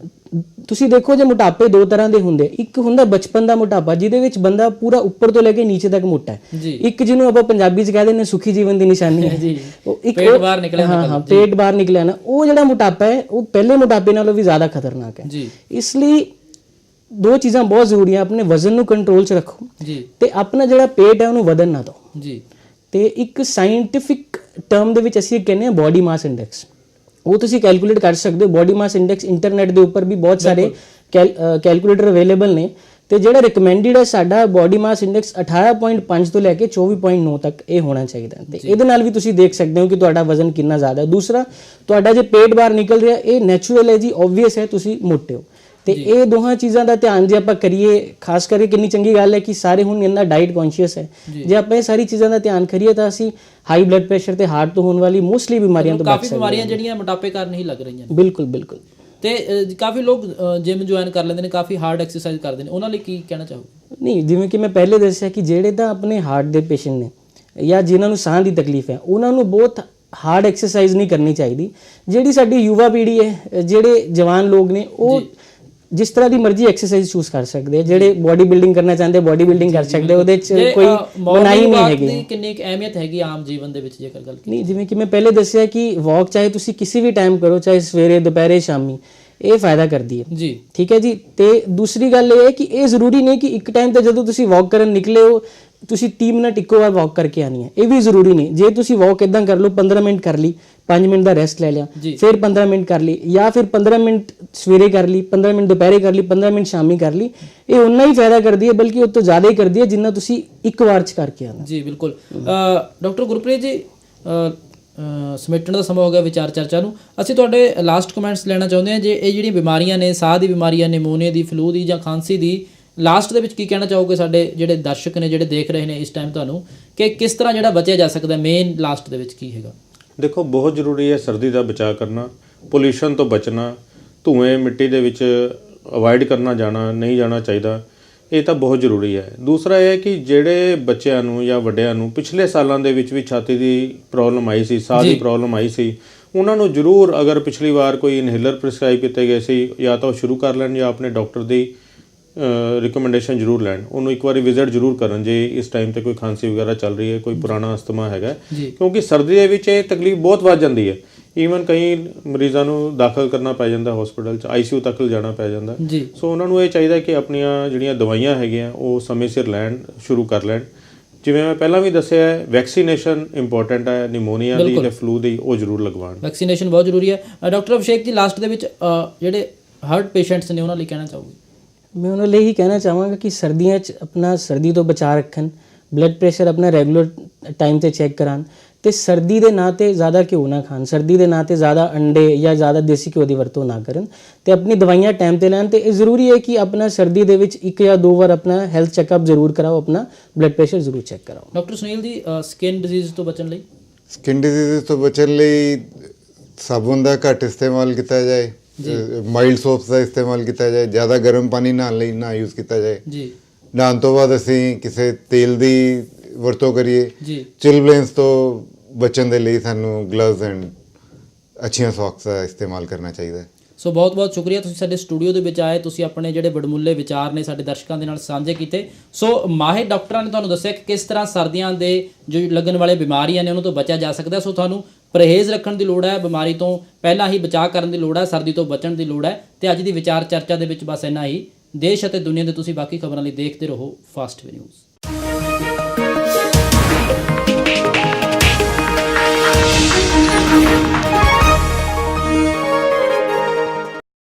ਤੁਸੀਂ ਦੇਖੋ ਜੇ ਮੋਟਾਪੇ ਦੋ ਤਰ੍ਹਾਂ ਦੇ ਹੁੰਦੇ। ਇੱਕ ਹੁੰਦਾ ਬਚਪਨ ਦਾ ਮੋਟਾਪਾ ਜਿਹਦੇ ਵਿੱਚ ਬੰਦਾ ਪੂਰਾ ਉੱਪਰ ਤੋਂ ਲੈ ਕੇ ਨੀਚੇ ਤੱਕ ਮੋਟਾ ਹੈ। ਇੱਕ ਜਿਹਨੂੰ ਆਪਾਂ ਪੰਜਾਬੀ ਚ ਕਹਿੰਦੇ ਨੇ ਸੁਖੀ ਜੀਵਨ ਦੀ ਨਿਸ਼ਾਨੀ ਹੈ। ਜੀ। ਉਹ ਇੱਕ ਪੇਟ ਬਾਹਰ ਨਿਕਲਿਆ ਹਾਂ ਹਾਂ ਪੇਟ ਬਾਹਰ ਨਿਕਲਿਆ ਨਾ। ਉਹ ਜਿਹੜਾ ਮੋਟਾਪਾ ਹੈ ਉਹ ਪਹਿਲੇ ਮੋਟਾਪੇ ਨਾਲੋਂ ਵੀ ਜ਼ਿਆਦਾ ਖਤਰਨਾਕ ਹੈ। ਜੀ। ਇਸ ਲਈ ਦੋ ਚੀਜ਼ਾਂ ਬਹੁਤ ਜ਼ਰੂਰੀ ਆ। ਆਪਣੇ ਵਜ਼ਨ ਨੂੰ ਕੰਟਰੋਲ 'ਚ ਰੱਖੋ। ਜੀ। ਤੇ ਆਪਣਾ ਜਿਹੜਾ ਪੇਟ ਹੈ ਉਹਨੂੰ ਵਧਣ ਨਾ ਦਿਓ। ਜੀ। ਤੇ ਇੱਕ ਸਾਇੰਟਿਫਿਕ ਟਰਮ ਦੇ ਵਿੱਚ ਅਸੀਂ ਇਹ ਕਹਿੰਦੇ ਹਾਂ ਬਾਡੀ ਮਾਸ ਇੰਡੈਕਸ ਉਹ ਤੁਸੀਂ ਕੈਲਕੂਲੇਟ ਕਰ ਸਕਦੇ ਹੋ। ਬਾਡੀ ਮਾਸ ਇੰਡੈਕਸ ਇੰਟਰਨੈਟ ਦੇ ਉੱਪਰ ਵੀ ਬਹੁਤ ਸਾਰੇ ਕੈਲਕੂਲੇਟਰ ਅਵੇਲੇਬਲ ਨੇ। ਤੇ ਜਿਹੜਾ ਰეკਮੈਂਡਡ ਹੈ ਸਾਡਾ ਬਾਡੀ ਮਾਸ ਇੰਡੈਕਸ 18.5 ਤੋਂ ਲੈ ਕੇ 24.9 ਤੱਕ ਇਹ ਹੋਣਾ ਚਾਹੀਦਾ। ਤੇ ਇਹਦੇ ਨਾਲ ਵੀ ਤੁਸੀਂ ਦੇਖ ਸਕਦੇ ਹੋ ਕਿ ਤੁਹਾਡਾ ਵਜ਼ਨ ਕਿੰਨਾ ਜ਼ਿਆਦਾ ਹੈ। ਦੂਸਰਾ ਤੁਹਾਡਾ ਜੇ ਪੇਟ ਬਾਹਰ ਨਿਕਲ ਰਿਹਾ ਇਹ ਨੈਚੁਰਲ ਹੈ ਜੀ ਆਬਵੀਅਸ ਹੈ ਤੁਸੀਂ ਮੋਟੇ ਹੋ। ਤੇ ਇਹ ਦੋਹਾਂ ਚੀਜ਼ਾਂ ਦਾ ਧਿਆਨ ਜੇ ਆਪਾਂ ਕਰੀਏ ਖਾਸ ਕਰਕੇ ਕਿੰਨੀ ਚੰਗੀ ਗੱਲ ਹੈ ਕਿ ਸਾਰੇ ਹੁਣ ਇੰਨਾ ਡਾਈਟ ਕੌਨਸ਼ੀਅਸ ਹੈ। ਜੇ। ਆਪਾਂ ਇਹ ਸਾਰੀ ਚੀਜ਼ਾਂ ਦਾ ਧਿਆਨ ਕਰੀਏ ਤਾਂ ਅਸੀਂ ਹਾਈ ਬਲੱਡ ਪ੍ਰੈਸ਼ਰ ਤੇ ਹਾਰਟ ਤੋਂ ਹੋਣ ਵਾਲੀ ਮੋਸਟਲੀ ਬਿਮਾਰੀਆਂ ਤੋਂ ਬਚ ਕਾਫੀ ਬਿਮਾਰੀਆਂ ਜਿਹੜੀਆਂ ਮੋਟਾਪੇ ਕਾਰਨ ਹੀ ਲੱਗ ਰਹੀਆਂ ਨੇ। ਬਿਲਕੁਲ ਬਿਲਕੁਲ। ਤੇ ਕਾਫੀ ਲੋਕ ਜਿਮ ਜੁਆਇਨ ਕਰ ਲੈਂਦੇ ਨੇ ਕਾਫੀ ਹਾਰਡ ਐਕਸਰਸਾਈਜ਼ ਕਰਦੇ ਨੇ। ਉਹਨਾਂ ਲਈ ਕੀ ਕਹਿਣਾ ਚਾਹੋਗੇ? ਨਹੀਂ ਜਿਵੇਂ ਕਿ ਮੈਂ ਪਹਿਲੇ ਦੱਸਿਆ ਕਿ ਜਿਹੜੇ ਤਾਂ ਆਪਣੇ ਹਾਰਟ ਦੇ ਪੇਸ਼ੈਂਟ ਨੇ ਜਾਂ ਜਿਨ੍ਹਾਂ ਨੂੰ ਸਾਹ ਦੀ ਤਕਲੀਫ ਹੈ ਉਹਨਾਂ ਨੂੰ ਬਹੁਤ ਹਾਰਡ ਐਕਸਰਸਾਈਜ਼ ਨਹੀਂ ਕਰਨੀ ਚਾਹੀਦੀ। ਜਿਹੜੀ ਸਾਡੀ ਯੁਵਾ ਪੀੜ੍ਹੀ ਹੈ ਜਿਹੜੇ ਜਵਾਨ ਲੋਕ ਨੇ ਉਹ ਜਿਸ ਤਰ੍ਹਾਂ ਦੀ ਮਰਜ਼ੀ ਐਕਸਰਸਾਈਜ਼ ਚੂਜ਼ ਕਰ ਸਕਦੇ ਆ ਜਿਹੜੇ ਬਾਡੀ ਬਿਲਡਿੰਗ ਕਰਨਾ ਚਾਹੁੰਦੇ ਬਾਡੀ ਬਿਲਡਿੰਗ ਕਰ ਸਕਦੇ ਉਹਦੇ ਚ ਕੋਈ ਮਨਾਹੀ ਨਹੀਂ ਹੈਗੀ। ਦੀ ਕਿੰਨੀ ਕੁ ਅਹਿਮੀਅਤ ਹੈਗੀ ਆਮ ਜੀਵਨ ਦੇ ਵਿੱਚ ਜੇਕਰ ਗੱਲ ਨਹੀਂ ਜਿਵੇਂ ਕਿ ਮੈਂ ਪਹਿਲੇ ਦੱਸਿਆ ਕਿ ਵਾਕ ਚਾਹੇ ਤੁਸੀਂ ਕਿਸੇ ਵੀ ਟਾਈਮ ਕਰੋ ਚਾਹੇ ਸਵੇਰੇ ਦੁਪਹਿਰੇ ਸ਼ਾਮੀ ਇਹ ਫਾਇਦਾ ਕਰਦੀ ਹੈ। ਜੀ। ਠੀਕ ਹੈ ਜੀ? ਤੇ ਦੂਸਰੀ ਗੱਲ ਇਹ ਹੈ ਕਿ ਇਹ ਜ਼ਰੂਰੀ ਨਹੀਂ ਕਿ ਇੱਕ ਟਾਈਮ ਤੇ ਜਦੋਂ ਤੁਸੀਂ ਵਾਕ ਕਰਨ ਨਿਕਲੇ ਹੋ ਤੁਸੀਂ 30 ਮਿੰਟ ਇੱਕੋ ਵਾਰ ਵਾਕ ਕਰਕੇ ਆਣੀ ਹੈ। ਇਹ ਵੀ ਜ਼ਰੂਰੀ ਨਹੀਂ। ਜੇ ਤੁਸੀਂ ਵਾਕ ਇਦਾਂ ਕਰ ਲਓ 15 ਮਿੰਟ ਕਰ ਲਈ 5 ਮਿੰਟ ਦਾ ਰੈਸਟ ਲੈ ਲਿਆ ਫਿਰ 15 ਮਿੰਟ ਕਰ ਲਈ ਜਾਂ ਫਿਰ 15 ਮਿੰਟ ਸਵੇਰੇ ਕਰ ਲਈ 15 ਮਿੰਟ ਦੁਪਹਿਰੇ ਕਰ ਲਈ 15 ਮਿੰਟ ਸ਼ਾਮੀ ਕਰ ਲਈ ਇਹ ਉਨਾ ਹੀ ਫਾਇਦਾ ਕਰਦੀ ਹੈ ਬਲਕਿ ਉਸ ਤੋਂ ਜ਼ਿਆਦਾ ਹੀ ਕਰਦੀ ਹੈ ਜਿੰਨਾ ਤੁਸੀਂ ਇੱਕ ਵਾਰ ਚ ਕਰਕੇ ਆਣਾ ਜੀ ਬਿਲਕੁਲ। ਡਾਕਟਰ ਗੁਰਪ੍ਰੀਤ ਜੀ ਸਮੇਟਣ ਦਾ ਸਮਾਂ ਹੋ ਗਿਆ ਵਿਚਾਰ ਚਰਚਾ ਨੂੰ। ਅਸੀਂ ਤੁਹਾਡੇ ਲਾਸਟ ਕਮੈਂਟਸ ਲੈਣਾ ਚਾਹੁੰਦੇ ਹਾਂ, ਜੇ ਇਹ ਜਿਹੜੀਆਂ ਬਿਮਾਰੀਆਂ ਨੇ, ਸਾਹ ਦੀ ਬਿਮਾਰੀਆਂ ਨਿਮੋਨੀਆ ਦੀ ਫਲੂ ਦੀ ਜਾਂ ਖਾਂਸੀ ਦੀ ਲਾਸਟ ਦੇ ਵਿੱਚ ਕੀ ਕਹਿਣਾ ਚਾਹੋਗੇ ਸਾਡੇ ਜਿਹੜੇ ਦਰਸ਼ਕ ਨੇ, ਜਿਹੜੇ ਦੇਖ ਰਹੇ ਨੇ ਇਸ ਟਾਈਮ ਤੁਹਾਨੂੰ? ਕਿ ਕਿਸ ਤਰ੍ਹਾਂ ਜਿਹੜਾ ਬਚਿਆ ਜਾ ਸਕਦਾ ਮੇਨ ਲਾਸਟ ਦੇ ਵਿੱਚ ਕੀ ਹੈਗਾ? ਦੇਖੋ, ਬਹੁਤ ਜ਼ਰੂਰੀ ਹੈ ਸਰਦੀ ਦਾ ਬਚਾਅ ਕਰਨਾ ਪੋਲਿਊਸ਼ਨ ਤੋਂ ਬਚਣਾ, ਧੂਏ ਮਿੱਟੀ ਦੇ ਵਿੱਚ ਅਵੋਇਡ ਕਰਨਾ ਜਾਣਾ, ਨਹੀਂ ਜਾਣਾ ਚਾਹੀਦਾ। ਇਹ ਤਾਂ ਬਹੁਤ ਜ਼ਰੂਰੀ ਹੈ। ਦੂਸਰਾ ਇਹ ਹੈ ਕਿ ਜਿਹੜੇ ਬੱਚਿਆਂ ਨੂੰ ਜਾਂ ਵੱਡਿਆਂ ਨੂੰ ਪਿਛਲੇ ਸਾਲਾਂ ਦੇ ਵਿੱਚ ਵੀ ਛਾਤੀ ਦੀ ਪ੍ਰੋਬਲਮ ਆਈ ਸੀ ਸਾਹ ਦੀ ਪ੍ਰੋਬਲਮ ਆਈ ਸੀ ਉਹਨਾਂ ਨੂੰ ਜ਼ਰੂਰ ਅਗਰ ਪਿਛਲੀ ਵਾਰ ਕੋਈ ਇਨਹੇਲਰ ਪ੍ਰਿਸਕ੍ਰਾਈਬ ਕੀਤੇ ਗਏ ਸੀ ਜਾਂ ਤਾਂ ਉਹ ਸ਼ੁਰੂ ਕਰ ਲੈਣ ਜਾਂ ਆਪਣੇ ਡਾਕਟਰ ਦੀ ਰਿਕਮੈਂਡੇਸ਼ਨ ਜ਼ਰੂਰ ਲੈਣ। ਉਹਨੂੰ ਇੱਕ ਵਾਰੀ ਵਿਜ਼ਿਟ ਜ਼ਰੂਰ ਕਰਨ ਜੇ ਇਸ ਟਾਈਮ ਤੇ ਕੋਈ ਖਾਂਸੀ ਵਗੈਰਾ ਚੱਲ ਰਹੀ ਹੈ ਕੋਈ ਪੁਰਾਣਾ ਅਸਥਮਾ ਹੈਗਾ ਕਿਉਂਕਿ ਸਰਦੀ ਦੇ ਵਿੱਚ ਇਹ ਤਕਲੀਫ ਬਹੁਤ ਵੱਧ ਜਾਂਦੀ ਹੈ। ਈਵਨ ਕਈ ਮਰੀਜ਼ਾਂ ਨੂੰ ਦਾਖਲ ਕਰਨਾ ਪੈ ਜਾਂਦਾ ਹਸਪੀਟਲ 'ਚ ਆਈਸੀਯੂ ਤੱਕ ਜਾਣਾ ਪੈ ਜਾਂਦਾ। ਜੀ। ਸੋ ਉਹਨਾਂ ਨੂੰ ਇਹ ਚਾਹੀਦਾ ਕਿ ਆਪਣੀਆਂ ਜਿਹੜੀਆਂ ਦਵਾਈਆਂ ਹੈਗੀਆਂ ਉਹ ਸਮੇਂ ਸਿਰ ਲੈਣ ਸ਼ੁਰੂ ਕਰ ਲੈਣ। ਜਿਵੇਂ ਮੈਂ ਪਹਿਲਾਂ ਵੀ ਦੱਸਿਆ ਹੈ ਵੈਕਸੀਨੇਸ਼ਨ ਇੰਪੋਰਟੈਂਟ ਹੈ ਨਿਮੋਨੀਆ ਦੀ ਤੇ ਫਲੂ ਦੀ ਉਹ ਜ਼ਰੂਰ ਲਗਵਾਉਣ। ਵੈਕਸੀਨੇਸ਼ਨ ਬਹੁਤ ਜ਼ਰੂਰੀ ਹੈ। ਡਾਕਟਰ ਅਭਿਸ਼ੇਕ ਜੀ ਲਾਸਟ ਦੇ ਵਿੱਚ ਜਿਹੜੇ ਹਾਰਟ ਪੇਸ਼ੈਂਟਸ ਨੇ ਉਹਨਾਂ ਲਈ ਕਹਿਣਾ ਚਾਹੋਗੇ? ਮੈਂ ਉਹਨਾਂ ਲਈ ਹੀ ਕਹਿਣਾ ਚਾਹਾਂਗਾ ਕਿ ਸਰਦੀਆਂ 'ਚ ਆਪਣਾ ਸਰਦੀ ਤੋਂ ਬਚਾਅ ਰੱਖਣ ਬਲੱਡ ਪ੍ਰੈਸ਼ਰ ਆਪਣਾ ਰੈਗੂਲਰ ਟਾਈਮ ਤੇ ਚੈੱਕ ਕਰਾਉਣ। ਤੇ ਸਰਦੀ ਦੇ ਨਾਂ ਤੇ ਜ਼ਿਆਦਾ ਘਿਓ ਨਾ ਖਾਣ ਸਰਦੀ ਦੇ ਨਾਂ ਤੇ ਜ਼ਿਆਦਾ ਅੰਡੇ ਜਾਂ ਜ਼ਿਆਦਾ ਦੇਸੀ ਘਿਓ ਦੀ ਵਰਤੋਂ ਨਾ ਕਰਨ ਤੇ ਆਪਣੀ ਦਵਾਈਆਂ ਟਾਈਮ ਤੇ ਲੈਣ ਤੇ ਇਹ ਜ਼ਰੂਰੀ ਹੈ ਕਿ ਆਪਣਾ ਸਰਦੀ ਦੇ ਵਿੱਚ ਇੱਕ ਜਾਂ ਦੋ ਵਾਰ ਆਪਣਾ ਹੈਲਥ ਚੈੱਕਅਪ ਜ਼ਰੂਰ ਕਰਾਓ ਆਪਣਾ ਬਲੱਡ ਪ੍ਰੈਸ਼ਰ ਜ਼ਰੂਰ ਚੈੱਕ ਕਰਾਓ। Doctor Sunil ji skin disease ਤੋਂ ਬਚਣ ਲਈ? ਸਕਿਨ ਡਿਜ਼ੀਜ਼ ਤੋਂ ਬਚਣ ਲਈ ਸਾਬਣ ਦਾ ਘੱਟ ਇਸਤੇਮਾਲ ਕੀਤਾ ਜਾਏ ਮਾਈਲਡ ਸੋਪਸ ਦਾ ਇਸਤੇਮਾਲ ਕੀਤਾ ਜਾਏ ਜ਼ਿਆਦਾ ਗਰਮ ਪਾਣੀ ਨਹਾਉਣ ਲਈ ਨਾ ਯੂਜ਼ ਕੀਤਾ ਜਾਏ। ਜੀ। ਨਹਾਉਣ ਤੋਂ ਬਾਅਦ ਅਸੀਂ ਕਿਸੇ ਤੇਲ ਦੀ ਵਰਤੋਂ ਕਰੀਏ। ਜੀ। ਚਿਲਬਲੈਂਸ ਤੋਂ ਬਚਣ ਦੇ ਲਈ ਸਾਨੂੰ ਗਲਵਜ਼ ਐਂਡ ਅੱਛੀਆਂ ਸੌਕਸ ਦਾ ਇਸਤੇਮਾਲ ਕਰਨਾ ਚਾਹੀਦਾ ਹੈ। ਸੋ ਬਹੁਤ ਬਹੁਤ ਸ਼ੁਕਰੀਆ ਤੁਸੀਂ ਸਾਡੇ ਸਟੂਡੀਓ ਦੇ ਵਿੱਚ ਆਏ, ਤੁਸੀਂ ਆਪਣੇ ਜਿਹੜੇ ਬੜਮੁੱਲੇ ਵਿਚਾਰ ਨੇ ਸਾਡੇ ਦਰਸ਼ਕਾਂ ਦੇ ਨਾਲ ਸਾਂਝੇ ਕੀਤੇ। ਸੋ ਮਾਹਿਰ ਡਾਕਟਰਾਂ ਨੇ ਤੁਹਾਨੂੰ ਦੱਸਿਆ ਕਿ ਕਿਸ ਤਰ੍ਹਾਂ ਸਰਦੀਆਂ ਦੇ ਜੋ ਲੱਗਣ ਵਾਲੇ ਬਿਮਾਰੀਆਂ ਨੇ ਉਹਨਾਂ ਤੋਂ ਬਚਿਆ ਜਾ ਸਕਦਾ ਸੋ ਤੁਹਾਨੂੰ ਪਰਹੇਜ਼ ਰੱਖਣ ਦੀ ਲੋੜ ਹੈ, ਬਿਮਾਰੀ ਤੋਂ ਪਹਿਲਾਂ ਹੀ ਬਚਾਅ ਕਰਨ ਦੀ ਲੋੜ ਹੈ, ਸਰਦੀ ਤੋਂ ਬਚਣ ਦੀ ਲੋੜ ਹੈ। ਤੇ ਅੱਜ ਦੀ ਵਿਚਾਰ ਚਰਚਾ ਦੇ ਵਿੱਚ ਬਸ ਇੰਨਾ ਹੀ। ਦੇਸ਼ ਅਤੇ ਦੁਨੀਆ ਦੇ ਤੁਸੀਂ ਬਾਕੀ ਖਬਰਾਂ ਲਈ ਦੇਖਦੇ ਰਹੋ ਫਾਸਟ ਨਿਊਜ਼